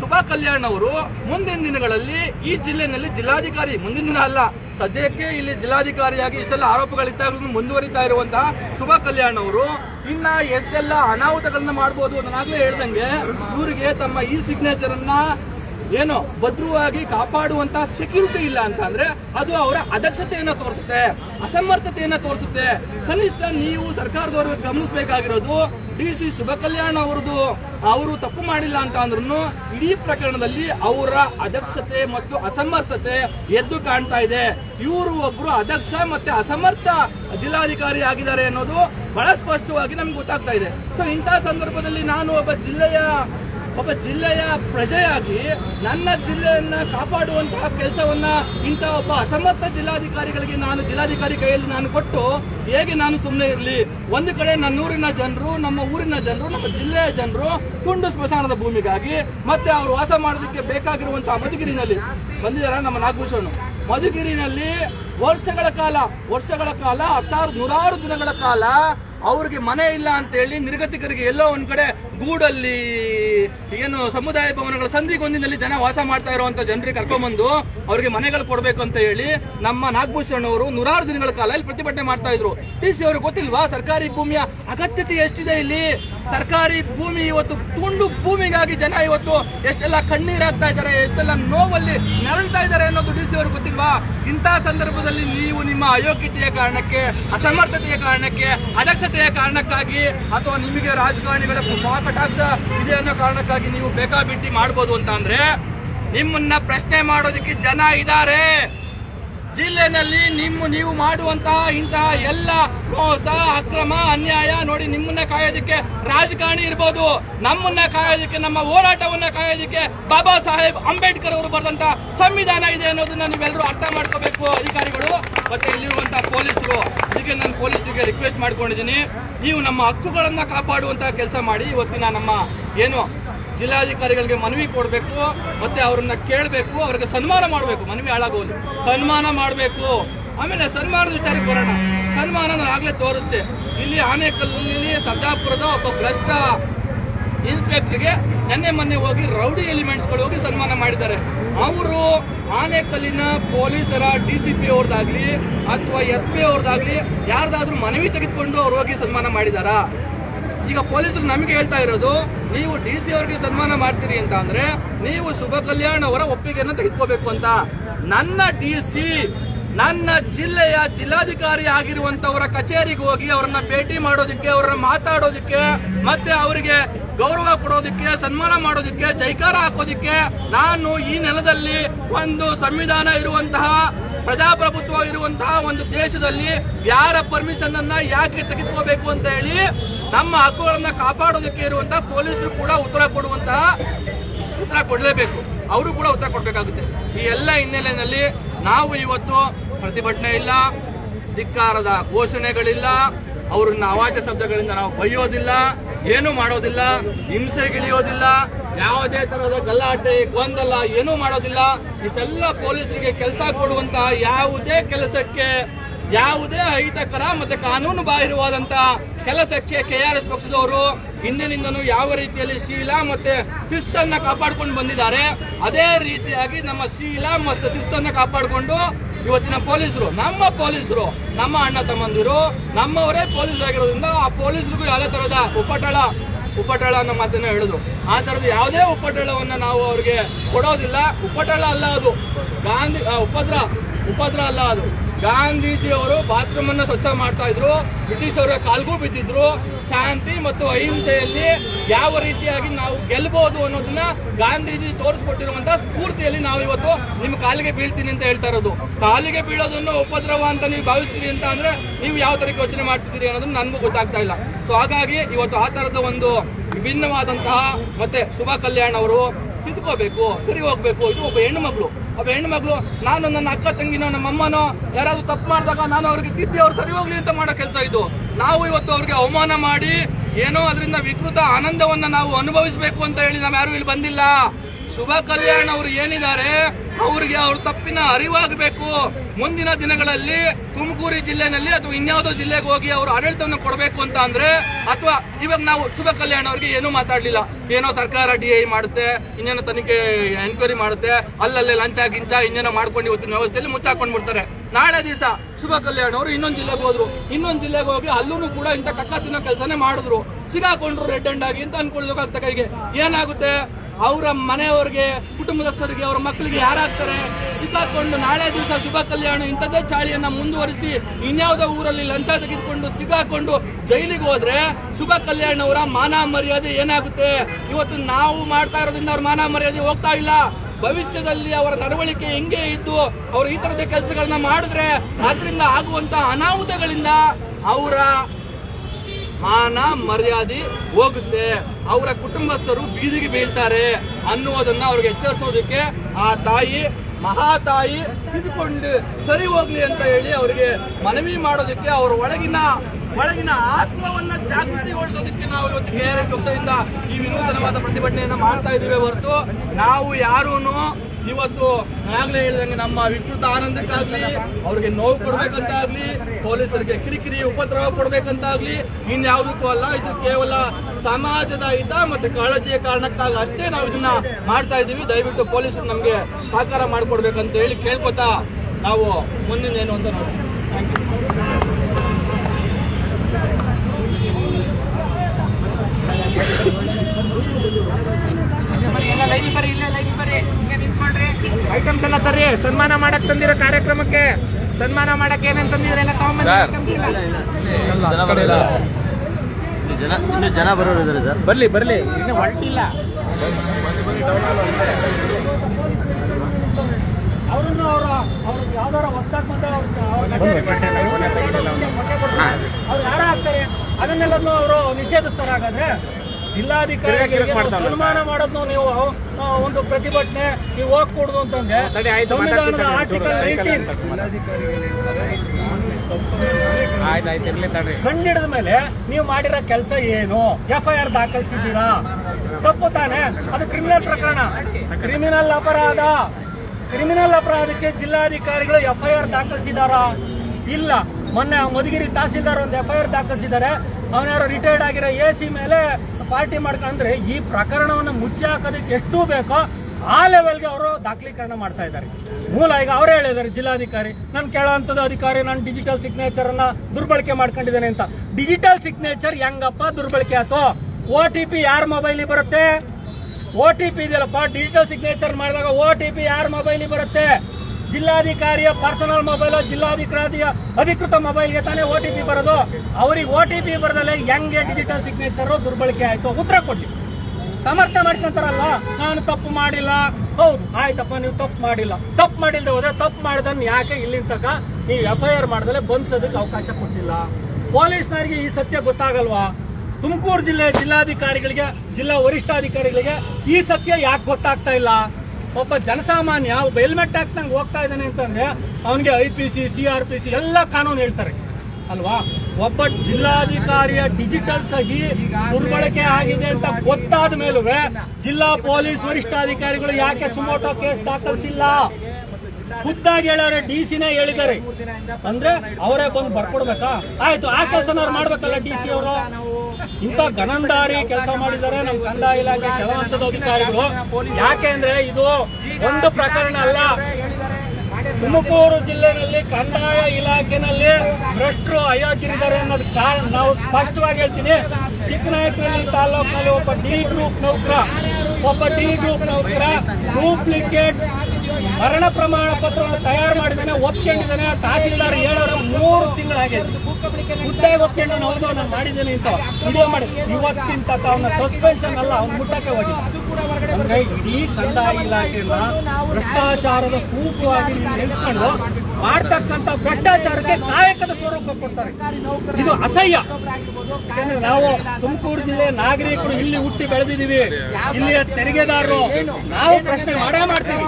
ಶುಭಾ ಕಲ್ಯಾಣ್ ಅವರು ಮುಂದಿನ ದಿನಗಳಲ್ಲಿ ಈ ಜಿಲ್ಲೆನಲ್ಲಿ ಜಿಲ್ಲಾಧಿಕಾರಿ, ಮುಂದಿನ ದಿನ ಅಲ್ಲ, ಸದ್ಯಕ್ಕೆ ಇಲ್ಲಿ ಜಿಲ್ಲಾಧಿಕಾರಿಯಾಗಿ ಇಷ್ಟೆಲ್ಲ ಆರೋಪಗಳಿದ್ದಾಗಲೂ ಮುಂದುವರಿತಾ ಇರುವಂತಹ ಶುಭಾ ಕಲ್ಯಾಣ್ ಅವರು ಇನ್ನ ಎಷ್ಟೆಲ್ಲ ಅನಾಹುತಗಳನ್ನ ಮಾಡಬಹುದು ನಾನಾಗ್ಲೇ ಹೇಳ್ದಂಗೆ ಇವರಿಗೆ ತಮ್ಮ ಈ ಸಿಗ್ನೇಚರ್ ಅನ್ನ ಏನು ಭದ್ರವಾಗಿ ಕಾಪಾಡುವಂತ ಸೆಕ್ಯೂರಿಟಿ ಇಲ್ಲ ಅಂತ ಅಂದ್ರೆ ಅದು ಅವರ ಅದಕ್ಷತೆಯನ್ನ ತೋರಿಸುತ್ತೆ, ಅಸಮರ್ಥತೆಯನ್ನ ತೋರಿಸುತ್ತೆ. ಕನಿಷ್ಠ ನೀವು ಸರ್ಕಾರದವರು ಗಮನಿಸಬೇಕಾಗಿರೋದು ಡಿ ಸಿ ಶುಭ ಕಲ್ಯಾಣ್ ಅವರದು ಅವರು ತಪ್ಪು ಮಾಡಿಲ್ಲ ಅಂತ ಅಂದ್ರೂ ಇಡೀ ಪ್ರಕರಣದಲ್ಲಿ ಅವರ ಅದಕ್ಷತೆ ಮತ್ತು ಅಸಮರ್ಥತೆ ಎದ್ದು ಕಾಣ್ತಾ ಇದೆ. ಇವರು ಒಬ್ರು ಅದಕ್ಷ ಮತ್ತೆ ಅಸಮರ್ಥ ಜಿಲ್ಲಾಧಿಕಾರಿ ಆಗಿದ್ದಾರೆ ಅನ್ನೋದು ಬಹಳ ಸ್ಪಷ್ಟವಾಗಿ ನಮ್ಗೆ ಗೊತ್ತಾಗ್ತಾ ಇದೆ. ಸೊ ಇಂತಹ ಸಂದರ್ಭದಲ್ಲಿ ನಾನು ಒಬ್ಬ ಜಿಲ್ಲೆಯ ಒಬ್ಬ ಜಿಲ್ಲೆಯ ಪ್ರಜೆಯಾಗಿ ನನ್ನ ಜಿಲ್ಲೆಯನ್ನ ಕಾಪಾಡುವಂತಹ ಕೆಲಸವನ್ನ ಇಂಥ ಒಬ್ಬ ಅಸಮರ್ಥ ಜಿಲ್ಲಾಧಿಕಾರಿಗಳಿಗೆ ನಾನು ಜಿಲ್ಲಾಧಿಕಾರಿ ಕೈಯಲ್ಲಿ ನಾನು ಕೊಟ್ಟು ಹೇಗೆ ನಾನು ಸುಮ್ಮನೆ ಇರಲಿ? ಒಂದು ಕಡೆ ನನ್ನೂರಿನ ಜನರು, ನಮ್ಮ ಊರಿನ ಜನರು, ನಮ್ಮ ಜಿಲ್ಲೆಯ ಜನರು ತುಂಡು ಸ್ಮಶಾನದ ಭೂಮಿಗಾಗಿ ಮತ್ತೆ ಅವರು ವಾಸ ಮಾಡೋದಕ್ಕೆ ಬೇಕಾಗಿರುವಂತಹ ಮಧುಗಿರಿನಲ್ಲಿ ಬಂದಿದ್ದಾರೆ ನಮ್ಮ ನಾಗಭೂಷಣ? ಮಧುಗಿರಿನಲ್ಲಿ ವರ್ಷಗಳ ಕಾಲ ವರ್ಷಗಳ ಕಾಲ, ಹತ್ತಾರು ನೂರಾರು ದಿನಗಳ ಕಾಲ ಅವ್ರಿಗೆ ಮನೆ ಇಲ್ಲ ಅಂತ ಹೇಳಿ ನಿರ್ಗತಿಕರಿಗೆ ಎಲ್ಲೋ ಒಂದ್ ಕಡೆ ಗೂಡಲ್ಲಿ ಏನು ಸಮುದಾಯ ಭವನಗಳ ಸಂಧಿಗೊಂದಿನಲ್ಲಿ ಜನ ವಾಸ ಮಾಡ್ತಾ ಇರುವಂತ ಜನರಿಗೆ ಕರ್ಕೊಂಡ್ಬಂದು ಅವರಿಗೆ ಮನೆಗಳು ಕೊಡಬೇಕು ಅಂತ ಹೇಳಿ ನಮ್ಮ ನಾಗಭೂಷಣ್ ಅವರು ನೂರಾರು ದಿನಗಳ ಕಾಲ ಇಲ್ಲಿ ಪ್ರತಿಭಟನೆ ಮಾಡ್ತಾ ಇದ್ರು. ಡಿ ಸಿ ಅವ್ರಿಗೆ ಗೊತ್ತಿಲ್ವಾ? ಸರ್ಕಾರಿ ಭೂಮಿಯ ಅಗತ್ಯತೆ ಎಷ್ಟಿದೆ ಇಲ್ಲಿ? ಸರ್ಕಾರಿ ಭೂಮಿ ಇವತ್ತು ತುಂಡು ಭೂಮಿಗಾಗಿ ಜನ ಇವತ್ತು ಎಷ್ಟೆಲ್ಲ ಕಣ್ಣೀರಾಗ್ತಾ ಇದ್ದಾರೆ, ಎಷ್ಟೆಲ್ಲ ನೋವಲ್ಲಿ ನರಳ್ತಾ ಇದ್ದಾರೆ ಅನ್ನೋದು ಡಿ ಸಿ ಅವ್ರಿಗೆ ಗೊತ್ತಿಲ್ವಾ? ಇಂತಹ ಸಂದರ್ಭದಲ್ಲಿ ನೀವು ನಿಮ್ಮ ಅಯೋಗ್ಯತೆಯ ಕಾರಣಕ್ಕೆ, ಅಸಮರ್ಥತೆಯ ಕಾರಣಕ್ಕೆ, ಅದಕ್ಷತೆಯ ಕಾರಣಕ್ಕಾಗಿ ಅಥವಾ ನಿಮಗೆ ರಾಜಕಾರಣಿಗಳ ಕಟಾಕ್ಷ ಇದೆ ಅನ್ನೋ ಕಾರಣಕ್ಕಾಗಿ ನೀವು ಬೇಕಾಬಿಟ್ಟಿ ಮಾಡ್ಬೋದು ಅಂತ ಅಂದ್ರೆ ನಿಮ್ಮನ್ನ ಪ್ರಶ್ನೆ ಮಾಡೋದಕ್ಕೆ ಜನ ಇದ್ದಾರೆ. ಜಿಲ್ಲೆನಲ್ಲಿ ನಿಮ್ಮ ನೀವು ಮಾಡುವಂತಹ ಇಂತಹ ಎಲ್ಲ ಮೋಸ ಅಕ್ರಮ, ಅನ್ಯಾಯ ನೋಡಿ ನಿಮ್ಮನ್ನ ಕಾಯೋದಕ್ಕೆ ರಾಜಕಾರಣಿ ಇರ್ಬೋದು. ನಮ್ಮನ್ನ ಕಾಯೋದಕ್ಕೆ, ನಮ್ಮ ಹೋರಾಟವನ್ನ ಕಾಯೋದಕ್ಕೆ ಬಾಬಾ ಸಾಹೇಬ್ ಅಂಬೇಡ್ಕರ್ ಅವರು ಬರೆದಂತ ಸಂವಿಧಾನ ಇದೆ ಅನ್ನೋದನ್ನ ನೀವೆಲ್ಲರೂ ಅರ್ಥ ಮಾಡ್ಕೋಬೇಕು, ಅಧಿಕಾರಿಗಳು. ಮತ್ತೆ ಇಲ್ಲಿರುವಂತಹ ಪೊಲೀಸರು. ಅದಕ್ಕೆ ನಾನು ಪೊಲೀಸರಿಗೆ ರಿಕ್ವೆಸ್ಟ್ ಮಾಡ್ಕೊಂಡಿದ್ದೀನಿ. ನೀವು ನಮ್ಮ ಹಕ್ಕುಗಳನ್ನ ಕಾಪಾಡುವಂತಹ ಕೆಲಸ ಮಾಡಿ. ಇವತ್ತಿನ ನಮ್ಮ ಏನು ಜಿಲ್ಲಾಧಿಕಾರಿಗಳಿಗೆ ಮನವಿ ಕೊಡಬೇಕು, ಮತ್ತೆ ಅವ್ರನ್ನ ಕೇಳಬೇಕು, ಅವ್ರಿಗೆ ಸನ್ಮಾನ ಮಾಡಬೇಕು. ಮನವಿ ಹಾಳಾಗೋದು. ಸನ್ಮಾನ ಮಾಡಬೇಕು. ಆಮೇಲೆ ಸನ್ಮಾನದ ವಿಚಾರಕ್ಕೆ ಬರೋಣ. ಸನ್ಮಾನ ನಾನು ಆಗ್ಲೇ ತೋರಿಸ್ತೆ ಇಲ್ಲಿ ಆನೇಕಲ್ಲಲ್ಲಿ ಸರ್ದಾಪುರದ ಒಬ್ಬ ಭ್ರಷ್ಟ ಇನ್ಸ್ಪೆಕ್ಟರ್ಗೆ ನಿನ್ನೆ ಮೊನ್ನೆ ಹೋಗಿ ರೌಡಿ ಎಲಿಮೆಂಟ್ಸ್ಗಳು ಹೋಗಿ ಸನ್ಮಾನ ಮಾಡಿದ್ದಾರೆ. ಅವರು ಆನೆಕಲ್ಲಿನ ಪೊಲೀಸರ ಡಿ ಸಿ ಪಿ ಅವ್ರದ್ದಾಗ್ಲಿ ಅಥವಾ ಎಸ್ ಪಿ ಅವ್ರದ್ದಾಗ್ಲಿ ಯಾರ್ದಾದ್ರೂ ಮನವಿ ತೆಗೆದುಕೊಂಡು ಅವ್ರು ಹೋಗಿ ಸನ್ಮಾನ ಮಾಡಿದಾರಾ? ಈಗ ಪೊಲೀಸರು ನಮಗೆ ಹೇಳ್ತಾ ಇರೋದು, ನೀವು ಡಿ ಸಿ ಅವರಿಗೆ ಸನ್ಮಾನ ಮಾಡ್ತೀರಿ ಅಂತ ಅಂದ್ರೆ ನೀವು ಶುಭ ಕಲ್ಯಾಣ್ ಅವರ ಒಪ್ಪಿಗೆಯನ್ನು ತೆಗೆದುಕೋಬೇಕು ಅಂತ. ನನ್ನ ಡಿ ಸಿ, ನನ್ನ ಜಿಲ್ಲೆಯ ಜಿಲ್ಲಾಧಿಕಾರಿ ಆಗಿರುವಂತವರ ಕಚೇರಿಗೆ ಹೋಗಿ ಅವರನ್ನ ಭೇಟಿ ಮಾಡೋದಕ್ಕೆ, ಅವರನ್ನ ಮಾತಾಡೋದಕ್ಕೆ, ಮತ್ತೆ ಅವರಿಗೆ ಗೌರವ ಕೊಡೋದಕ್ಕೆ, ಸನ್ಮಾನ ಮಾಡೋದಕ್ಕೆ, ಜೈಕಾರ ಹಾಕೋದಕ್ಕೆ ನಾನು ಈ ನೆಲದಲ್ಲಿ ಒಂದು ಸಂವಿಧಾನ ಇರುವಂತಹ, ಪ್ರಜಾಪ್ರಭುತ್ವ ಇರುವಂತಹ ಒಂದು ದೇಶದಲ್ಲಿ ಯಾರ ಪರ್ಮಿಷನ್ ಅನ್ನ ಯಾಕೆ ತೆಗೆದುಕೋಬೇಕು ಅಂತ ಹೇಳಿ ನಮ್ಮ ಹಕ್ಕುಗಳನ್ನ ಕಾಪಾಡೋದಕ್ಕೆ ಇರುವಂತಹ ಪೊಲೀಸರು ಕೂಡ ಉತ್ತರ ಕೊಡುವಂತಹ, ಉತ್ತರ ಕೊಡಲೇಬೇಕು. ಅವರು ಕೂಡ ಉತ್ತರ ಕೊಡಬೇಕಾಗುತ್ತೆ. ಈ ಎಲ್ಲ ಹಿನ್ನೆಲೆಯಲ್ಲಿ ನಾವು ಇವತ್ತು ಪ್ರತಿಭಟನೆ ಇಲ್ಲ, ಧಿಕ್ಕಾರದ ಘೋಷಣೆಗಳಿಲ್ಲ ಅವ್ರನ್ನ ಅವಾಚ್ಯ ಶಬ್ದಗಳಿಂದ ನಾವು ಬೈಯೋದಿಲ್ಲ ಏನು ಮಾಡೋದಿಲ್ಲ ಹಿಂಸೆಗಿಳಿಯೋದಿಲ್ಲ ಯಾವುದೇ ತರಹದ ಗಲ್ಲಾಟೆ ಗೊಂದಲ ಏನೂ ಮಾಡೋದಿಲ್ಲ. ಇಷ್ಟೆಲ್ಲ ಪೊಲೀಸರಿಗೆ ಕೆಲಸ ಕೊಡುವಂತಹ ಯಾವುದೇ ಕೆಲಸಕ್ಕೆ, ಯಾವುದೇ ಅಹಿತಕರ ಮತ್ತೆ ಕಾನೂನು ಬಾಹಿರವಾದಂತಹ ಕೆಲಸಕ್ಕೆ ಕೆಆರ್ಎಸ್ ಪಕ್ಷದವರು ಹಿಂದಿನಿಂದನೂ ಯಾವ ರೀತಿಯಲ್ಲಿ ಶೀಲ ಮತ್ತೆ ಶಿಸ್ತನ್ನ ಕಾಪಾಡಿಕೊಂಡು ಬಂದಿದ್ದಾರೆ. ಅದೇ ರೀತಿಯಾಗಿ ನಮ್ಮ ಶೀಲ ಮತ್ತು ಶಿಸ್ತನ್ನ ಕಾಪಾಡಿಕೊಂಡು ಇವತ್ತಿನ ಪೊಲೀಸರು, ನಮ್ಮ ಪೊಲೀಸರು, ನಮ್ಮ ಅಣ್ಣ ತಮ್ಮಂದಿರು, ನಮ್ಮವರೇ ಪೊಲೀಸ್ ಆಗಿರೋದ್ರಿಂದ ಆ ಪೊಲೀಸರಿಗೂ ಯಾವುದೇ ತರದ ಉಪಟಳ ಉಪಟಳ ಅನ್ನೋ ಮಾತನ್ನ ಹೇಳಿದ್ರು ಆ ತರದ ಯಾವುದೇ ಉಪಟಳವನ್ನ ನಾವು ಅವ್ರಿಗೆ ಕೊಡೋದಿಲ್ಲ. ಉಪಟಳ ಅಲ್ಲ ಅದು. ಗಾಂಧಿ ಉಪದ್ರ ಉಪದ್ರ ಅಲ್ಲ ಅದು. ಗಾಂಧೀಜಿಯವರು ಬಾತ್ರೂಮ್ ಅನ್ನ ಸ್ವಚ್ಛ ಮಾಡ್ತಾ ಇದ್ರು. ಬ್ರಿಟಿಷ್ ಅವರ ಕಾಲ್ಗೂ ಬಿದ್ದಿದ್ರು. ಶಾಂತಿ ಮತ್ತು ಅಹಿಂಸೆಯಲ್ಲಿ ಯಾವ ರೀತಿಯಾಗಿ ನಾವು ಗೆಲ್ಬಹುದು ಅನ್ನೋದನ್ನ ಗಾಂಧೀಜಿ ತೋರಿಸ್ಕೊಟ್ಟಿರುವಂತಹ ಸ್ಫೂರ್ತಿಯಲ್ಲಿ ನಾವು ಇವತ್ತು ನಿಮ್ಮ ಕಾಲಿಗೆ ಬೀಳ್ತೀನಿ ಅಂತ ಹೇಳ್ತಾ ಇರೋದು. ಕಾಲಿಗೆ ಬೀಳೋದನ್ನು ಉಪದ್ರವ ಅಂತ ನೀವು ಭಾವಿಸ್ತೀರಿ ಅಂತ ಅಂದ್ರೆ ನೀವು ಯಾವ ತರ ಯೋಚನೆ ಮಾಡ್ತಿದ್ದೀರಿ ಅನ್ನೋದನ್ನ ನನ್ಗೂ ಗೊತ್ತಾಗ್ತಾ ಇಲ್ಲ. ಸೊ ಹಾಗಾಗಿ ಇವತ್ತು ಆ ತರದ ಒಂದು ವಿಭಿನ್ನವಾದಂತಹ ಮತ್ತೆ ಶುಭ ಕಲ್ಯಾಣ್ ಅವರು ತಿದ್ಕೋಬೇಕು, ಸರಿ ಹೋಗ್ಬೇಕು, ಇದು ಒಬ್ಬ ಹೆಣ್ಣು ಮಗಳು. ಒಬ್ಬ ಹೆಣ್ಣು ಮಗಳು, ನಾನು ನನ್ನ ಅಕ್ಕ ತಂಗಿನೋ ನಮ್ಮ ಅಮ್ಮನೋ, ಯಾರಾದ್ರೂ ತಪ್ಪು ಮಾಡಿದಾಗ ನಾನು ಅವ್ರಿಗೆ ತಿದ್ದಿ ಅವ್ರು ಸರಿ ಹೋಗ್ಲಿ ಅಂತ ಮಾಡೋ ಕೆಲಸ ಇದು. ನಾವು ಇವತ್ತು ಅವ್ರಿಗೆ ಅವಮಾನ ಮಾಡಿ, ಏನೋ ಅದರಿಂದ ವಿಕೃತ ಆನಂದವನ್ನ ನಾವು ಅನುಭವಿಸಬೇಕು ಅಂತ ಹೇಳಿ ನಾವು ಯಾರು ಇಲ್ಲಿ ಬಂದಿಲ್ಲ. ಶುಭ ಕಲ್ಯಾಣ್ ಅವರು ಏನಿದ್ದಾರೆ ಅವ್ರಿಗೆ ಅವ್ರ ತಪ್ಪಿನ ಅರಿವಾಗಬೇಕು. ಮುಂದಿನ ದಿನಗಳಲ್ಲಿ ತುಮಕೂರು ಜಿಲ್ಲೆನಲ್ಲಿ ಅಥವಾ ಇನ್ಯಾವುದೋ ಜಿಲ್ಲೆಗೆ ಹೋಗಿ ಅವರು ಆಡಳಿತವನ್ನು ಕೊಡಬೇಕು ಅಂತ ಅಂದ್ರೆ, ಅಥವಾ ಇವಾಗ ನಾವು ಶುಭ ಕಲ್ಯಾಣ ಅವ್ರಿಗೆ ಏನೂ ಮಾತಾಡ್ಲಿಲ್ಲ. ಏನೋ ಸರ್ಕಾರ ಡಿ ಐ ಮಾಡುತ್ತೆ, ಇನ್ನೇನೋ ತನಿಖೆ ಎನ್ಕ್ವೈರಿ ಮಾಡುತ್ತೆ, ಅಲ್ಲಲ್ಲೇ ಲಂಚ ಗಿಂಚ ಇನ್ನೇನೋ ಮಾಡ್ಕೊಂಡು ಇವತ್ತಿನ ವ್ಯವಸ್ಥೆಯಲ್ಲಿ ಮುಚ್ಚಾಕೊಂಡ್ ಬಿಡ್ತಾರೆ ನಾಳೆ ದಿವಸ ಶುಭ ಕಲ್ಯಾಣ ಅವರು ಇನ್ನೊಂದು ಜಿಲ್ಲೆಗೆ ಹೋದ್ರು. ಇನ್ನೊಂದು ಜಿಲ್ಲೆಗೆ ಹೋಗಿ ಅಲ್ಲೂ ಕೂಡ ಇಂಥ ಕಕ್ಕ ತಿನ್ನೋ ಕೆಲಸನೇ ಮಾಡಿದ್ರು. ಸಿಗಾಕೊಂಡ್ರು ರೆಡ್ ಅಂಡ್ ಆಗಿ ಅಂತ ಅನ್ಕೊಳ್ಬೇಕಾಗ್ತ ಕೈಗೆ. ಏನಾಗುತ್ತೆ? ಅವರ ಮನೆಯವ್ರಿಗೆ ಕುಟುಂಬದಸ್ಥರಿಗೆ ಅವರ ಮಕ್ಕಳಿಗೆ ಯಾರಾಗ್ತಾರೆ, ಸಿಕ್ಕಾಕೊಂಡು ನಾಳೆ ದಿವಸ ಶುಭ ಕಲ್ಯಾಣ ಇಂಥದ್ದೇ ಚಾಳಿಯನ್ನು ಮುಂದುವರಿಸಿ ಇನ್ಯಾವುದೋ ಊರಲ್ಲಿ ಲಂಚ ತೆಗೆದುಕೊಂಡು ಸಿಕ್ಕಾಕೊಂಡು ಜೈಲಿಗೆ ಹೋದ್ರೆ ಶುಭ ಕಲ್ಯಾಣ ಅವರ ಮಾನ ಮರ್ಯಾದೆ ಏನಾಗುತ್ತೆ? ಇವತ್ತು ನಾವು ಮಾಡ್ತಾ ಇರೋದ್ರಿಂದ ಅವ್ರ ಮಾನ ಮರ್ಯಾದೆ ಹೋಗ್ತಾ ಇಲ್ಲ. ಭವಿಷ್ಯದಲ್ಲಿ ಅವರ ನಡವಳಿಕೆ ಹೆಂಗೆ ಇದ್ದು ಅವರು ಈ ತರದ ಕೆಲಸಗಳನ್ನ ಮಾಡಿದ್ರೆ, ಅದರಿಂದ ಆಗುವಂತ ಅನಾಹುತಗಳಿಂದ ಅವರ ಮಾನ ಮರ್ಯಾದೆ ಹೋಗುತ್ತೆ. ಅವರ ಕುಟುಂಬಸ್ಥರು ಬೀದಿಗೆ ಬೀಳ್ತಾರೆ ಅನ್ನುವುದನ್ನ ಅವ್ರಿಗೆ ಎಚ್ಚರಿಸೋದಕ್ಕೆ ಆ ತಾಯಿ, ಮಹಾ ತಾಯಿ ತಿದ್ದುಕೊಂಡು ಸರಿ ಹೋಗ್ಲಿ ಅಂತ ಹೇಳಿ ಅವರಿಗೆ ಮನವಿ ಮಾಡೋದಕ್ಕೆ ಅವರ ಒಳಗಿನ ಒಳಗಿನ ಆತ್ಮವನ್ನ ಜಾಗೃತಿಗೊಳಿಸೋದಕ್ಕೆ ನಾವು ಇವತ್ತು ಕೆಆರ್ಎಸ್ ಪಕ್ಷದಿಂದ ಈ ವಿನೂತನವಾದ ಪ್ರತಿಭಟನೆಯನ್ನ ಮಾಡ್ತಾ ಇದ್ದೀವಿ ಹೊರತು ನಾವು ಯಾರೂನು ಇವತ್ತು ಆಗ್ಲೇ ಹೇಳಿದಂಗೆ ನಮ್ಮ ವಿಕೃತ ಆನಂದಕ್ಕಾಗ್ಲಿ, ಅವ್ರಿಗೆ ನೋವು ಕೊಡ್ಬೇಕಂತಾಗ್ಲಿ, ಪೊಲೀಸರಿಗೆ ಕಿರಿಕಿರಿ ಉಪದ್ರವ ಕೊಡ್ಬೇಕಂತಾಗ್ಲಿ ಇನ್ಯಾವುದಕ್ಕೂ ಅಲ್ಲ, ಇದು ಕೇವಲ ಸಮಾಜದ ಹಿತ ಮತ್ತೆ ಕಾಳಜಿಯ ಕಾರಣಕ್ಕಾಗಿ ಅಷ್ಟೇ ನಾವು ಇದನ್ನ ಮಾಡ್ತಾ ಇದ್ದೀವಿ. ದಯವಿಟ್ಟು ಪೊಲೀಸರು ನಮಗೆ ಸಹಕಾರ ಮಾಡಿಕೊಡ್ಬೇಕಂತ ಹೇಳಿ ಕೇಳ್ಕೊತಾ ನಾವು ಮುಂದಿನ ಏನು ಅಂತ ನೋಡಿ ಐಟಮ್ಸ್ ಎಲ್ಲ ತರ್ರಿ. ಸನ್ಮಾನ ಮಾಡಕ್ ತಂದಿರೋ ಕಾರ್ಯಕ್ರಮಕ್ಕೆ ಸನ್ಮಾನ ಮಾಡಕ್ ಏನೇನ್ ತಂದಿದ್ರೆ ಎಲ್ಲ ಜನ ಇನ್ನು ಜನ ಬರೋರು ಇದಾರೆ ಸರ್. ಬರ್ಲಿ ಬರ್ಲಿ. ಇನ್ನು ಹೊರಟಿಲ್ಲ ಅವ್ರನ್ನು ಅವರ ಅವ್ರು ಯಾವ್ದಾರ ಹೊಸ್ದಾಗ್ ಬಂದ ಅವ್ರು ಯಾರ ಆಗ್ತಾರೆ? ಅದನ್ನೆಲ್ಲನೂ ಅವರು ನಿಷೇಧಿಸ್ತಾರೆ ಹಾಗಾದ್ರೆ ಜಿಲ್ಲಾಧಿಕಾರಿಗಳಿಗೆ ನಾವು ಸನ್ಮಾನ ಮಾಡೋದ್ನು ನೀವು ಒಂದು ಪ್ರತಿಭಟನೆ ನೀವು ಹೋಗ್ಕೊಡುದು ಅಂತಂದ್ರೆ ಸಂವಿಧಾನದ ಆರ್ಟಿಕಲ್ ನೈನ್ಟೀನ್ ಕಂಡಿಡಿದ ಮೇಲೆ ನೀವು ಮಾಡಿರೋ ಕೆಲಸ ಏನು? ಎಫ್ ಐ ಆರ್ ದಾಖಲಿಸಿದ್ದೀರಾ? ತಪ್ಪು ತಾನೆ? ಅದು ಕ್ರಿಮಿನಲ್ ಪ್ರಕರಣ. ಕ್ರಿಮಿನಲ್ ಅಪರಾಧ. ಕ್ರಿಮಿನಲ್ ಅಪರಾಧಕ್ಕೆ ಜಿಲ್ಲಾಧಿಕಾರಿಗಳು ಎಫ್ ಐ ಆರ್ ದಾಖಲಿಸಿದಾರಾ ಇಲ್ಲ. ಮೊನ್ನೆ ಮಧುಗಿರಿ ತಹಸೀಲ್ದಾರ್ ಒಂದು ಎಫ್ ಐ ಆರ್ ದಾಖಲಿಸಿದ್ದಾರೆ. ಅವನ್ಯಾರು ರಿಟೈರ್ಡ್ ಆಗಿರೋ ಎ ಸಿ ಮೇಲೆ ಪಾರ್ಟಿ ಮಾಡ್ಕೊಂಡ್ರೆ ಈ ಪ್ರಕರಣವನ್ನು ಮುಚ್ಚಿ ಹಾಕೋದಕ್ಕೆ ಎಷ್ಟು ಬೇಕೋ ಆ ಲೆವೆಲ್ಗೆ ಅವರು ದಾಖಲೀಕರಣ ಮಾಡ್ತಾ ಇದ್ದಾರೆ. ಮೂಲ ಈಗ ಅವರೇ ಹೇಳಿದ್ದಾರೆ, ಜಿಲ್ಲಾಧಿಕಾರಿ, ನಾನು ಕೇಳುವಂಥದ್ದು ಅಧಿಕಾರಿ, ನಾನು ಡಿಜಿಟಲ್ ಸಿಗ್ನೇಚರ್ ಅನ್ನ ದುರ್ಬಳಕೆ ಮಾಡ್ಕೊಂಡಿದ್ದೇನೆ ಅಂತ. ಡಿಜಿಟಲ್ ಸಿಗ್ನೇಚರ್ ಹೆಂಗಪ್ಪ ದುರ್ಬಳಕೆ ಆಯ್ತು ಓ ಟಿ ಪಿ ಯಾರ ಮೊಬೈಲಿಗೆ ಬರುತ್ತೆ? ಒ ಟಿ ಪಿ ಇದೆಯಲ್ಲಪ್ಪ ಡಿಜಿಟಲ್ ಸಿಗ್ನೇಚರ್ ಮಾಡಿದಾಗ ಓ ಟಿ ಪಿ ಯಾರ ಮೊಬೈಲಿಗೆ ಬರುತ್ತೆ? ಜಿಲ್ಲಾಧಿಕಾರಿಯ ಪರ್ಸನಲ್ ಮೊಬೈಲ್, ಜಿಲ್ಲಾಧಿಕಾರಿಯ ಅಧಿಕೃತ ಮೊಬೈಲ್ಗೆ ತಾನೇ ಓ ಟಿ ಪಿ ಬರೋದು. ಅವರಿಗೆ ಓ ಟಿ ಪಿ ಬರದಲ್ಲೇ ಹೆಂಗೆ ಡಿಜಿಟಲ್ ಸಿಗ್ನೇಚರ್ ದುರ್ಬಳಕೆ ಆಯ್ತು. ಉತ್ತರ ಕೊಡಿ ಸಮರ್ಥನೆ ಮಾಡ್ಕೊಂತಾರಲ್ಲ? ನಾನು ತಪ್ಪು ಮಾಡಿಲ್ಲ. ಹೌದು, ಆಯ್ತಪ್ಪ, ನೀವು ತಪ್ಪು ಮಾಡಿಲ್ಲ. ತಪ್ಪು ಮಾಡಿಲ್ಲದೆ ಹೋದ್ರೆ ತಪ್ಪು ಮಾಡಿದನ್ನು ಯಾಕೆ ಇಲ್ಲಿನ ತನಕ ನೀವು ಎಫ್ ಐ ಆರ್ ಮಾಡಿದ್ರೆ ಬಂದ್ಸೋದಕ್ಕೆ ಅವಕಾಶ ಕೊಟ್ಟಿಲ್ಲ? ಪೊಲೀಸ್ನವರಿಗೆ ಈ ಸತ್ಯ ಗೊತ್ತಾಗಲ್ವಾ? ತುಮಕೂರು ಜಿಲ್ಲೆ ಜಿಲ್ಲಾಧಿಕಾರಿಗಳಿಗೆ, ಜಿಲ್ಲಾ ವರಿಷ್ಠಾಧಿಕಾರಿಗಳಿಗೆ ಈ ಸತ್ಯ ಯಾಕೆ ಗೊತ್ತಾಗ್ತಾ ಇಲ್ಲ? ಒಬ್ಬ ಜನಸಾಮಾನ್ಯ, ಒಬ್ಬ ಹೆಲ್ಮೆಟ್ ಹಾಕ್ದಂಗೆ ಹೋಗ್ತಾ ಇದ್ದಾನೆ ಅಂತಂದ್ರೆ ಅವನಿಗೆ I P C C R P C ಎಲ್ಲ ಕಾನೂನು ಹೇಳ್ತಾರೆ. ಅಲ್ವಾ? ಒಬ್ಬ ಜಿಲ್ಲಾಧಿಕಾರಿಯ ಡಿಜಿಟಲ್ ಸಹಿ ದುರ್ಬಳಕೆ ಆಗಿದೆ ಅಂತ ಗೊತ್ತಾದ ಮೇಲೂ ಜಿಲ್ಲಾ ಪೊಲೀಸ್ ವರಿಷ್ಠಾಧಿಕಾರಿಗಳು ಯಾಕೆ ಸುಮೋಟೋ ಕೇಸ್ ದಾಖಲಿಸಿಲ್ಲ? ಖುದ್ದಾಗಿ ಹೇಳೋರೆ ಡಿ ಸಿನೇ ಹೇಳಿದ್ದಾರೆ. ಅಂದ್ರೆ ಅವರೇ ಬಂದು ಬರ್ಕೊಡ್ಬೇಕಾ? ಆಯ್ತು, ಆ ಕೆಲಸನವ್ರು ಮಾಡ್ಬೇಕಲ್ಲ ಡಿ ಸಿ ಅವರು? ಇಂಥ ಗನಂದಾರಿ ಕೆಲಸ ಮಾಡಿದ್ದಾರೆ ನಮ್ಮ ಕಂದಾಯ ಇಲಾಖೆ ಕೆಲವಂತದ ಅಧಿಕಾರಿಗಳು. ಯಾಕೆ ಅಂದ್ರೆ ಇದು ಒಂದು ಪ್ರಕರಣ ಅಲ್ಲ. ತುಮಕೂರು ಜಿಲ್ಲೆನಲ್ಲಿ ಕಂದಾಯ ಇಲಾಖೆನಲ್ಲಿ ಭ್ರಷ್ಟರು ಅಯೋಗ್ಯರಿದ್ದಾರೆ ಅನ್ನೋದು ಕಾರಣ ನಾವು ಸ್ಪಷ್ಟವಾಗಿ ಹೇಳ್ತೀನಿ. ಚಿಕ್ಕನಾಯಕನಹಳ್ಳಿ ತಾಲೂಕಿನಲ್ಲಿ ಒಬ್ಬ ಡಿ ಗ್ರೂಪ್ ನೌಕರ ಒಬ್ಬ ಡಿ ಗ್ರೂಪ್ ನೌಕರ ಡೂಪ್ಲಿಕೇಟ್ ಮರಣ ಪ್ರಮಾಣ ಪತ್ರವನ್ನು ತಯಾರು ಮಾಡಿದ್ದಾನೆ, ಒಪ್ಕೊಂಡಿದ್ದಾನೆ. ತಹಸೀಲ್ದಾರ್ ಹೇಳೋರು ಮೂರು ತಿಂಗಳಾಗಿದೆ ಹುದ್ದೆ ಒಪ್ಕೊಂಡು ಹೌದು ನಾನು ಮಾಡಿದ್ದೇನೆ ಅಂತ ವಿಡಿಯೋ ಮಾಡಿ. ಇವತ್ತಿನ ತಕ್ಕ ಅವನ ಸಸ್ಪೆನ್ಷನ್ ಅಲ್ಲ, ಅವ್ನು ಮುಟ್ಟಕ್ಕೆ ಹೋಗಿ ಇಡೀ ಕಂದಾಯ ಇಲಾಖೆಯನ್ನ ಭ್ರಷ್ಟಾಚಾರದ ಕೂಪವಾಗಿ ನೀವು ನೆಲೆಸ್ಕೊಂಡು ಮಾಡ್ತಕ್ಕಂಥ ಭ್ರಷ್ಟಾಚಾರಕ್ಕೆ ಕಾಯಕದ ಸ್ವರೂಪ ಕೊಡ್ತಾರೆ. ಇದು ಅಸಹ್ಯ. ನಾವು ತುಮಕೂರು ಜಿಲ್ಲೆ ನಾಗರಿಕರು ಇಲ್ಲಿ ಹುಟ್ಟಿ ಬೆಳೆದಿದ್ದೀವಿ. ಇಲ್ಲಿಯ ತೆರಿಗೆದಾರರು ನಾವು ಪ್ರಶ್ನೆ ಮಾಡೇ ಮಾಡ್ತೀವಿ.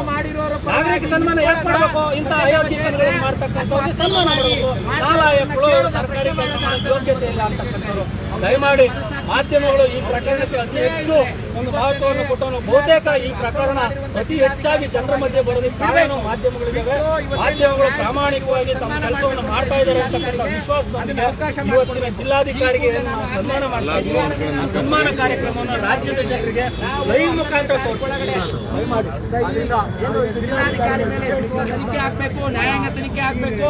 ನಾಗರಿಕ ಸನ್ಮಾನ ಯಾಕೆ ಮಾಡಬೇಕು? ಇಂಥ ಅಯೋಗ್ಯತೆಗಳನ್ನು ಮಾಡ್ತಕ್ಕಂಥ ಸನ್ಮಾನ ಮಾಡಬೇಕು. ಸರ್ಕಾರಿ ಕೆಲಸ ಮಾಡೋ ಯೋಗ್ಯತೆ ಇಲ್ಲ ಅಂತಕ್ಕಂಥವ್ರು. ದಯಮಾಡಿ ಮಾಧ್ಯಮಗಳು ಈ ಪ್ರಕರಣಕ್ಕೆ ಅತಿ ಹೆಚ್ಚು ಒಂದು ಮಹತ್ವವನ್ನು ಕೊಟ್ಟವನು ಬಹುತೇಕ ಈ ಪ್ರಕರಣ ಅತಿ ಹೆಚ್ಚಾಗಿ ಜನರ ಮಧ್ಯೆ ಬರೋದಕ್ಕೆ ಕಾರಣ ಮಾಧ್ಯಮಗಳಿದ್ದಾವೆ. ಮಾಧ್ಯಮಗಳು ಪ್ರಾಮಾಣಿಕವಾಗಿ ತಮ್ಮ ಕೆಲಸವನ್ನು ಮಾಡ್ತಾ ಇದ್ದಾರೆ ಅಂತಕ್ಕಂಥ ವಿಶ್ವಾಸದೊಂದಿಗೆ ಇವತ್ತಿನ ಜಿಲ್ಲಾಧಿಕಾರಿಗೆ ನಾವು ಸನ್ಮಾನ ಮಾಡ್ತಾ ಇದ್ದೀವಿ. ಆ ಸನ್ಮಾನ ಕಾರ್ಯಕ್ರಮವನ್ನು ರಾಜ್ಯದ ಜನರಿಗೆ ಲೈವ್ ಮುಖಾಂತರ ಜಿಲ್ಲಾಧಿಕಾರಿ ಮೇಲೆ ತನಿಖೆ ಆಗ್ಬೇಕು ನ್ಯಾಯಾಂಗ ತನಿಖೆ ಆಗ್ಬೇಕು.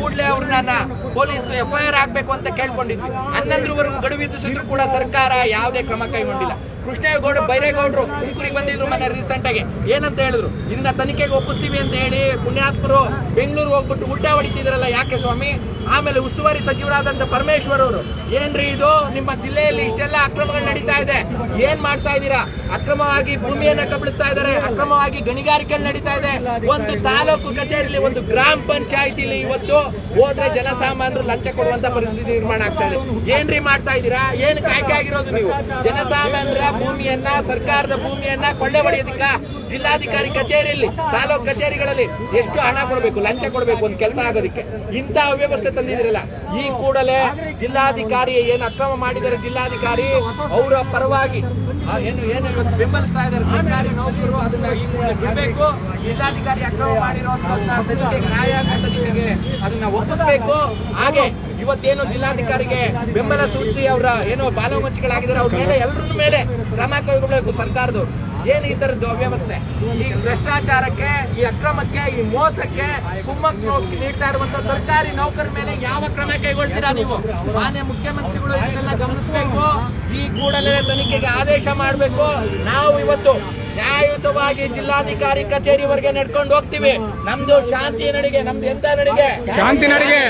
ಕೂಡಲೇ ಅವ್ರನ್ನ ಪೊಲೀಸ್ ಎಫ್ಐಆರ್ ಆಗ್ಬೇಕು ಅಂತ ಕೇಳ್ಕೊಂಡಿದ್ವಿ. ಹನ್ನೊಂದರವರೆಗೂ ಗಡುವಿಧಿಸಿದ್ರು ಕೂಡ ಸರ್ಕಾರ ಯಾವುದೇ ಕ್ರಮ ಕೈಗೊಂಡಿಲ್ಲ. ಕೃಷ್ಣೇಗೌಡ ಬೈರೇಗೌಡರು ತುಮಕೂರಿಗೆ ಬಂದಿದ್ರು ಮೊನ್ನೆ ರೀಸೆಂಟ್ ಆಗಿ. ಏನಂತ ಹೇಳಿದ್ರು? ಇದನ್ನ ತನಿಖೆಗೆ ಒಪ್ಪಿಸ್ತೀವಿ ಅಂತ ಹೇಳಿ ಪುಣ್ಯಾತ್ಮರು ಬೆಂಗಳೂರು ಹೋಗ್ಬಿಟ್ಟು ಉಲ್ಟಾ ಹೊಡಿತಿದ್ರಲ್ಲ ಯಾಕೆ ಸ್ವಾಮಿ? ಆಮೇಲೆ ಉಸ್ತುವಾರಿ ಸಚಿವರಾದಂತ ಪರಮೇಶ್ವರ್ ಅವರು ಏನ್ರಿ ಇದು? ನಿಮ್ಮ ಜಿಲ್ಲೆಯಲ್ಲಿ ಇಷ್ಟೆಲ್ಲ ಅಕ್ರಮಗಳು ನಡೀತಾ ಇದೆ. ಏನ್ ಮಾಡ್ತಾ ಇದ್ದೀರಾ? ಅಕ್ರಮವಾಗಿ ಭೂಮಿಯನ್ನ ಕಬಳಿಸ್ತಾ ಇದ್ದಾರೆ. ಅಕ್ರಮವಾಗಿ ಗಣಿಗಾರಿಕೆ ನಡೀತಾ ಇದೆ. ಒಂದು ತಾಲೂಕು ಕಚೇರಿಲಿ, ಒಂದು ಗ್ರಾಮ ಪಂಚಾಯತಿಲಿ ಇವತ್ತು ಹೋದ್ರೆ ಜನಸಾಮಾನ್ಯರು ಲಂಚ ಕೊಡುವಂತ ಪರಿಸ್ಥಿತಿ ನಿರ್ಮಾಣ ಆಗ್ತಾ ಇದೆ. ಏನ್ರಿ ಮಾಡ್ತಾ ಇದ್ದೀರಾ? ಏನ್ ಕಾಯ್ಕೆ ಆಗಿರೋದು ನೀವು? ಜನಸಾಮಾನ್ಯರ ಭೂಮಿಯನ್ನ, ಸರ್ಕಾರದ ಭೂಮಿಯನ್ನ ಕೊಳ್ಳೆ ಹೊಡೆಯೋದಿಕ್ಕ ಜಿಲ್ಲಾಧಿಕಾರಿ ಕಚೇರಿಯಲ್ಲಿ, ತಾಲೂಕು ಕಚೇರಿಗಳಲ್ಲಿ ಎಷ್ಟು ಹಣ ಕೊಡಬೇಕು? ಲಂಚ ಕೊಡಬೇಕು. ಒಂದು ಕೆಲಸ ಆಗೋದಕ್ಕೆ. ಇಂಥ ಅವ್ಯವಸ್ಥೆ ತಂದಿದ್ರಲ್ಲ, ಈ ಕೂಡಲೇ ಜಿಲ್ಲಾಧಿಕಾರಿ ಏನು ಅಕ್ರಮ ಮಾಡಿದರೆ ಜಿಲ್ಲಾಧಿಕಾರಿ ಅವರ ಪರವಾಗಿ ಏನು ಏನು ಇವತ್ತು ಬೆಂಬಲಿಸ್ತಾ ಇದ್ದಾರೆ, ಸರ್ಕಾರಿ ನೌಕರರು ಅದನ್ನ ಈ ಕೂಡಲೇ ಬಿಡಬೇಕು, ಜಿಲ್ಲಾಧಿಕಾರಿ ಅಕ್ರಮ ತನಿಖೆಗೆ ನ್ಯಾಯಾಂಗ ತನಿಖೆಗೆ ಅದನ್ನ ಒಪ್ಪಿಸಬೇಕು. ಹಾಗೆ ಇವತ್ತೇನು ಜಿಲ್ಲಾಧಿಕಾರಿಗೆ ಬೆಂಬಲ ಸೂಚಿಸಿ ಅವರ, ಏನೋ ಬಾಲವಂಚಿಗಳಾಗಿದ್ದಾರೆ ಅವ್ರ ಮೇಲೆ ಎಲ್ಲರ ಮೇಲೆ ಕ್ರಮ ಕೈಗೊಳ್ಳಬೇಕು ಸರ್ಕಾರದವರು. ಏನು ಈ ತರದ್ದು ಅವ್ಯವಸ್ಥೆ? ಈ ಭ್ರಷ್ಟಾಚಾರಕ್ಕೆ, ಈ ಅಕ್ರಮಕ್ಕೆ, ಈ ಮೋಸಕ್ಕೆ ಕುಮ್ಮಕ್ ನೀಡ್ತಾ ಇರುವಂತ ಸರ್ಕಾರಿ ನೌಕರ ಮೇಲೆ ಯಾವ ಕ್ರಮ ಕೈಗೊಳ್ತೀರಾ ನೀವು? ಮಾನ್ಯ ಮುಖ್ಯಮಂತ್ರಿಗಳು ಇದನ್ನೆಲ್ಲ ಗಮನಿಸಬೇಕು. ಈ ಕೂಡಲೇ ತನಿಖೆಗೆ ಆದೇಶ ಮಾಡಬೇಕು. ನಾವು ಇವತ್ತು ನ್ಯಾಯಯುತವಾಗಿ ಜಿಲ್ಲಾಧಿಕಾರಿ ಕಚೇರಿವರೆಗೆ ನಡ್ಕೊಂಡು ಹೋಗ್ತೀವಿ. ನಮ್ದು ಶಾಂತಿಯ ನಡಿಗೆ ನಮ್ದು ಎಂತ ನಡಿಗೆ? ಶಾಂತಿ ನಡಿಗೆ.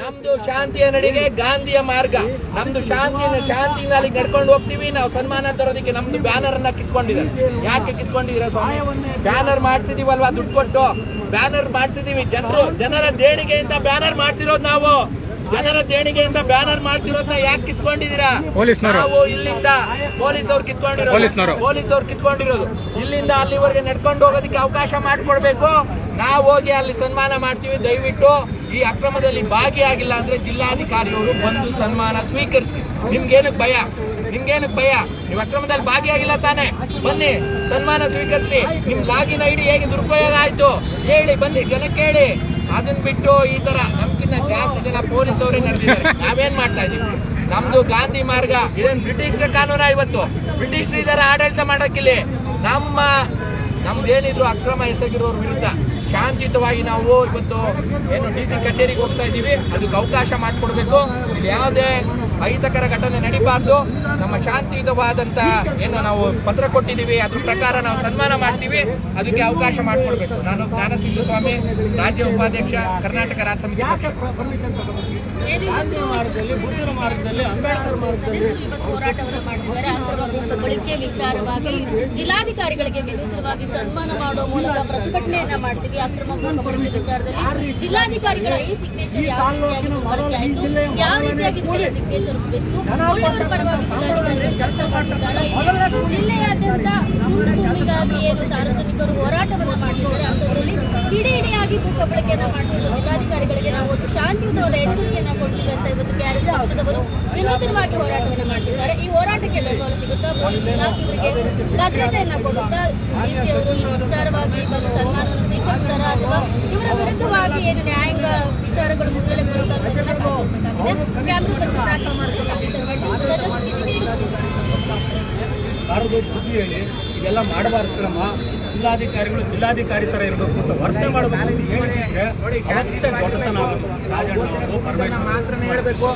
ನಮ್ದು ಶಾಂತಿಯ ನಡಿಗೆ ಗಾಂಧಿಯ ಮಾರ್ಗ. ನಮ್ದು ಶಾಂತಿಯ ಶಾಂತಿಯಿಂದ ಅಲ್ಲಿ ನಡ್ಕೊಂಡು ಹೋಗ್ತೀವಿ. ನಾವು ಸನ್ಮಾನ ತರೋದಕ್ಕೆ ನಮ್ದು ಬ್ಯಾನರ್ ಅನ್ನ ಕಿತ್ಕೊಂಡಿದ್ದಾರೆ. ಯಾಕೆ ಕಿತ್ಕೊಂಡಿದ್ದೀರಾ ಸ್ವಾಮಿ? ಬ್ಯಾನರ್ ಮಾಡ್ತಿದೀವಲ್ವಾ ದುಡ್ಡು ಕೊಟ್ಟು? ಬ್ಯಾನರ್ ಮಾಡ್ತಿದೀವಿ ಜನರು ಜನರ ದೇಣಿಗೆಯಿಂದ ಬ್ಯಾನರ್ ಮಾಡ್ತಿರೋದು ನಾವು. ಜನರ ದೇಣಿಗೆಯಿಂದ ಬ್ಯಾನರ್ ಮಾಡ್ತಿರೋದನ್ನ ಯಾಕೆ ಕಿತ್ಕೊಂಡಿದ್ದೀರಾ? ನಾವು ಇಲ್ಲಿಂದ ಪೊಲೀಸ್ ಅವ್ರು ಕಿತ್ಕೊಂಡಿರೋ ಪೊಲೀಸ್ ಅವ್ರು ಕಿತ್ಕೊಂಡಿರೋದು. ಇಲ್ಲಿಂದ ಅಲ್ಲಿವರೆಗೆ ನಡ್ಕೊಂಡು ಹೋಗೋದಕ್ಕೆ ಅವಕಾಶ ಮಾಡಿಕೊಡ್ಬೇಕು. ನಾವು ಹೋಗಿ ಅಲ್ಲಿ ಸನ್ಮಾನ ಮಾಡ್ತೀವಿ. ದಯವಿಟ್ಟು ಈ ಅಕ್ರಮದಲ್ಲಿ ಭಾಗಿಯಾಗಿಲ್ಲ ಅಂದ್ರೆ ಜಿಲ್ಲಾಧಿಕಾರಿಯವರು ಬಂದು ಸನ್ಮಾನ ಸ್ವೀಕರಿಸಿ. ನಿಮ್ಗೇನಕ್ಕೆ ಭಯ? ನಿಮ್ಗೇನಕ್ಕೆ ಭಯ? ನೀವು ಅಕ್ರಮದಲ್ಲಿ ಭಾಗಿಯಾಗಿಲ್ಲ ತಾನೆ? ಬನ್ನಿ ಸನ್ಮಾನ ಸ್ವೀಕರಿಸಿ. ನಿಮ್ ಲಾಗಿನ್ ಐಡಿ ಹೇಗೆ ದುರುಪಯೋಗ ಆಯ್ತು? ಹೇಳಿ ಬನ್ನಿ ಜನಕ್ಕೆ ಹೇಳಿ ಅದನ್ನ ಬಿಟ್ಟು ಈ ತರ ಜಾಸ್ತಿ ಜನ ಪೊಲೀಸ್ ಅವರೇ ನಾವೇನ್ ಮಾಡ್ತಾ ಇದೀವಿ? ನಮ್ದು ಗಾಂಧಿ ಮಾರ್ಗ, ಇದನ್ ಬ್ರಿಟಿಷರ ಕಾನೂನ ಇವತ್ತು? ಬ್ರಿಟಿಷರು ಇದರ, ಆಡಳಿತ ಮಾಡಕ್ಕಿಲ್ಲ. ನಮ್ಮ ನಮ್ದೇನಿದ್ರು ಅಕ್ರಮ ಎಸಗಿರೋರ ವಿರುದ್ಧ ಶಾಂತಿಯುತವಾಗಿ ನಾವು ಇವತ್ತು ಏನು ಡಿ ಸಿ ಕಚೇರಿಗೆ ಹೋಗ್ತಾ ಇದ್ದೀವಿ ಅದಕ್ಕೆ ಅವಕಾಶ ಮಾಡಿಕೊಡ್ಬೇಕು. ಯಾವುದೇ ಅಹಿತಕರ ಘಟನೆ ನಡೀಬಾರ್ದು. ನಮ್ಮ ಶಾಂತಿಯುತವಾದಂತ ಏನು ನಾವು ಪತ್ರ ಕೊಟ್ಟಿದ್ದೀವಿ ಅದ್ರ ಪ್ರಕಾರ ನಾವು ಸನ್ಮಾನ ಮಾಡ್ತೀವಿ. ಅದಕ್ಕೆ ಅವಕಾಶ ಮಾಡಿಕೊಡ್ಬೇಕು. ನಾನು ಜ್ಞಾನ ಸಿಂಧು ಸ್ವಾಮಿ ರಾಜ್ಯ ಉಪಾಧ್ಯಕ್ಷ ಕರ್ನಾಟಕ ರಾಜ್ಯ ಸಮಿತಿ ಮಾರ್ಗದಲ್ಲಿ ಬುದ್ಧನ ಮಾರ್ಗದಲ್ಲಿ ಅಂಬೇಡ್ಕರ್ ಮಾರ್ಗದಲ್ಲಿ ಇವತ್ತು ಹೋರಾಟವನ್ನು ವಿಚಾರವಾಗಿ ಜಿಲ್ಲಾಧಿಕಾರಿಗಳಿಗೆ ವಿನೂತನವಾಗಿ ಸನ್ಮಾನ ಮಾಡುವ ಮೂಲಕ ಪ್ರತಿಭಟನೆಯನ್ನ ಮಾಡ್ತೀವಿ. ಅಕ್ರಮ ಭೂ ವಿಚಾರದಲ್ಲಿ ಜಿಲ್ಲಾಧಿಕಾರಿಗಳ ಈ ಸಿಗ್ನೇಚರ್ ಯಾವ ರೀತಿಯಾಗಿ ಬಳಕೆ ಆಯಿತು? ಯಾವ ರೀತಿಯಾಗಿ ಸಿಗ್ನೇಚರ್ ಬಿತ್ತು ಒಳ್ಳೆಯವರ ಪರವಾಗಿ ಜಿಲ್ಲಾಧಿಕಾರಿಗಳು ಕೆಲಸ ಇಲ್ಲಿ ಜಿಲ್ಲೆಯಾದ್ಯಂತ ತುಂಡು ಭೂಮಿಗಾಗಿ ಏನು ಸಾರ್ವಜನಿಕರು ಹೋರಾಟವನ್ನ ಮಾಡಿದ್ದಾರೆ ಅಂತದ್ರಲ್ಲಿ ಇಡೀ ಇಡಿಯಾಗಿ ಭೂ ಕಬಳಿಕೆಯನ್ನ ಮಾಡ್ತಿರುವ ಜಿಲ್ಲಾಧಿಕಾರಿಗಳಿಗೆ ನಾವು ಒಂದು ಶಾಂತಿಯುತವಾದ ಎಚ್ಚರಿಕೆಯನ್ನ ಕೊಡ್ತೀವಿ ಅಂತ ಇವತ್ತು ಕೆಆರ್ಎಸ್ ಪಕ್ಷದವರು ವಿನೂತನವಾಗಿ ಹೋರಾಟವನ್ನು ಮಾಡ್ತಿದ್ದಾರೆ. ಈ ಹೋರಾಟಕ್ಕೆ ಬೆಂಬಲ ಸಿಗುತ್ತಾ ಪೊಲೀಸ್ ಇಲಾಖೆಯವರಿಗೆ ಭದ್ರತೆಯನ್ನ ಕೊಡುತ್ತಾ ಡಿಸಿ ಅವರು ಈ ವಿಚಾರವಾಗಿ ಬಂದು ಸನ್ಮಾನವನ್ನು ಸ್ವೀಕರಿಸ್ತಾರ ಅಥವಾ ಏನು ನ್ಯಾಯಾಂಗ ವಿಚಾರಗಳು ಮುನ್ನೆಲೆ ಬರುತ್ತಾ ಅನ್ನೋದನ್ನ ಬುದ್ಧಿ ಹೇಳಿ ಇದೆಲ್ಲ ಮಾಡಬಾರ್ದು ಕ್ರಮ ಜಿಲ್ಲಾಧಿಕಾರಿಗಳು ಜಿಲ್ಲಾಧಿಕಾರಿ ತರ ಇರಬೇಕು ಅಂತ ವರ್ತನೆ ಮಾಡಬೇಕು ಅಂತ ಹೇಳಿದ್ರೆ ಅವತ್ತೇ ದೊಡ್ಡತನ ರಾಜಣ್ಣ ಅವರು ಪರಮೇಶ್ವರ ಮಾತ್ರನೇ ಹೇಳಬೇಕು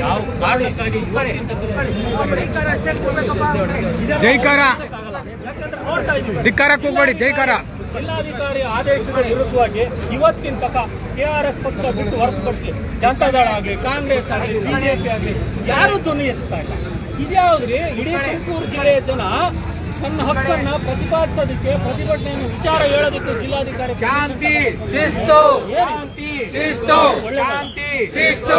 ಯಾವ ಕಾರಣಕ್ಕಾಗಿ ಇವತ್ತಿಂದ ಜೈಕಾರ. ಧಿಕ್ಕಾರ ಕೂಗಬೇಡಿ ಜೈಕಾರ. ಜಿಲ್ಲಾಧಿಕಾರಿ ಆದೇಶದ ವಿರುದ್ಧವಾಗಿ ಇವತ್ತಿನ ತಕ ಕೆಆರ್ಎಸ್ ಪಕ್ಷ ಬಿಟ್ಟು ಹೊರತುಪಡಿಸಿ ಜನತಾದಳ ಆಗಲಿ ಕಾಂಗ್ರೆಸ್ ಆಗಲಿ ಬಿಜೆಪಿ ಆಗಲಿ ಯಾರು ಧ್ವನಿ ಎತ್ತಾ ಇಲ್ಲ. ಇದ್ಯಾವ್ದ್ರಿ? ಇಡೀ ತುಮಕೂರು ಜಿಲ್ಲೆಯ ಜನ ತನ್ನ ಹಕ್ಕನ್ನ ಪ್ರತಿಪಾದಿಸೋದಕ್ಕೆ ಪ್ರತಿಭಟನೆಯನ್ನು ವಿಚಾರ ಹೇಳೋದಕ್ಕೆ ಜಿಲ್ಲಾಧಿಕಾರಿ ಶಾಂತಿ ಶಿಸ್ತು ಶಾಂತಿ ಶಿಸ್ತು ಒಳ್ಳೆ ಶಾಂತಿ ಶಿಸ್ತು.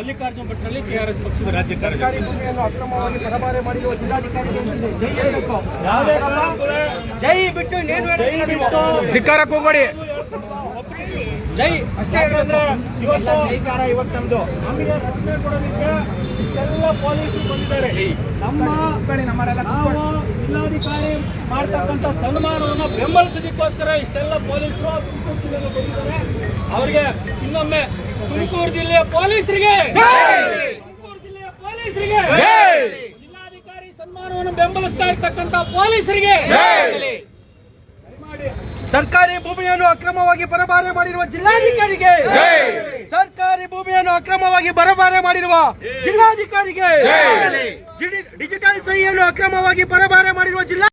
ಮಲ್ಲಿಕಾರ್ಜುನ ಭಟ್ರಲ್ಲಿ ಕೆಆರ್ಎಸ್ ಪಕ್ಷದ ರಾಜ್ಯ ಕಾರ್ಯದರ್ಶಿ. ಅಕ್ರಮವಾಗಿ ಪರಭಾರೆ ಮಾಡಿರುವ ಜಿಲ್ಲಾಧಿಕಾರಿ ಜೈ ಬಿಟ್ಟು ಧಿಕ್ಕಾರಕ್ಕೆ ಹೋಗ್ಬೇಡಿ ಜೈ ಅಷ್ಟೇ ಇವತ್ತು ಜೈಕಾರ ಇವತ್ತು ನಮ್ದು. ನಮಗೆ ರಕ್ಷಣೆ ಕೊಡೋದಕ್ಕೆ ಇಷ್ಟೆಲ್ಲ ಪೊಲೀಸರು ಬಂದಿದ್ದಾರೆ. ನಮ್ಮ ನಾವು ಜಿಲ್ಲಾಧಿಕಾರಿ ಮಾಡ್ತಕ್ಕಂಥ ಸನ್ಮಾನವನ್ನು ಬೆಂಬಲಿಸೋದಕ್ಕೋಸ್ಕರ ಇಷ್ಟೆಲ್ಲ ಪೊಲೀಸರು ತುಮಕೂರು ಜಿಲ್ಲೆಗೆ ಬಂದಿದ್ದಾರೆ. ಅವರಿಗೆ ಇನ್ನೊಮ್ಮೆ ತುಮಕೂರು ಜಿಲ್ಲೆಯ ಪೊಲೀಸರಿಗೆ ತುಮಕೂರು ಜಿಲ್ಲೆಯ ಪೊಲೀಸರಿಗೆ ಜಿಲ್ಲಾಧಿಕಾರಿ ಸನ್ಮಾನವನ್ನು ಬೆಂಬಲಿಸ್ತಾ ಇರ್ತಕ್ಕಂಥ ಪೊಲೀಸರಿಗೆ ಸರ್ಕಾರಿ ಭೂಮಿಯನ್ನು ಅಕ್ರಮವಾಗಿ ಬರಬಾರೆ ಮಾಡಿರುವ ಜಿಲ್ಲಾಧಿಕಾರಿಗೆ ಸರ್ಕಾರಿ ಭೂಮಿಯನ್ನು ಅಕ್ರಮವಾಗಿ ಬರಬಾರೆ ಮಾಡಿರುವ ಜಿಲ್ಲಾಧಿಕಾರಿಗೆ ಡಿಜಿಟಲ್ ಸಹಿಯನ್ನು ಅಕ್ರಮವಾಗಿ ಬರಬಾರೆ ಮಾಡಿರುವ ಜಿಲ್ಲಾ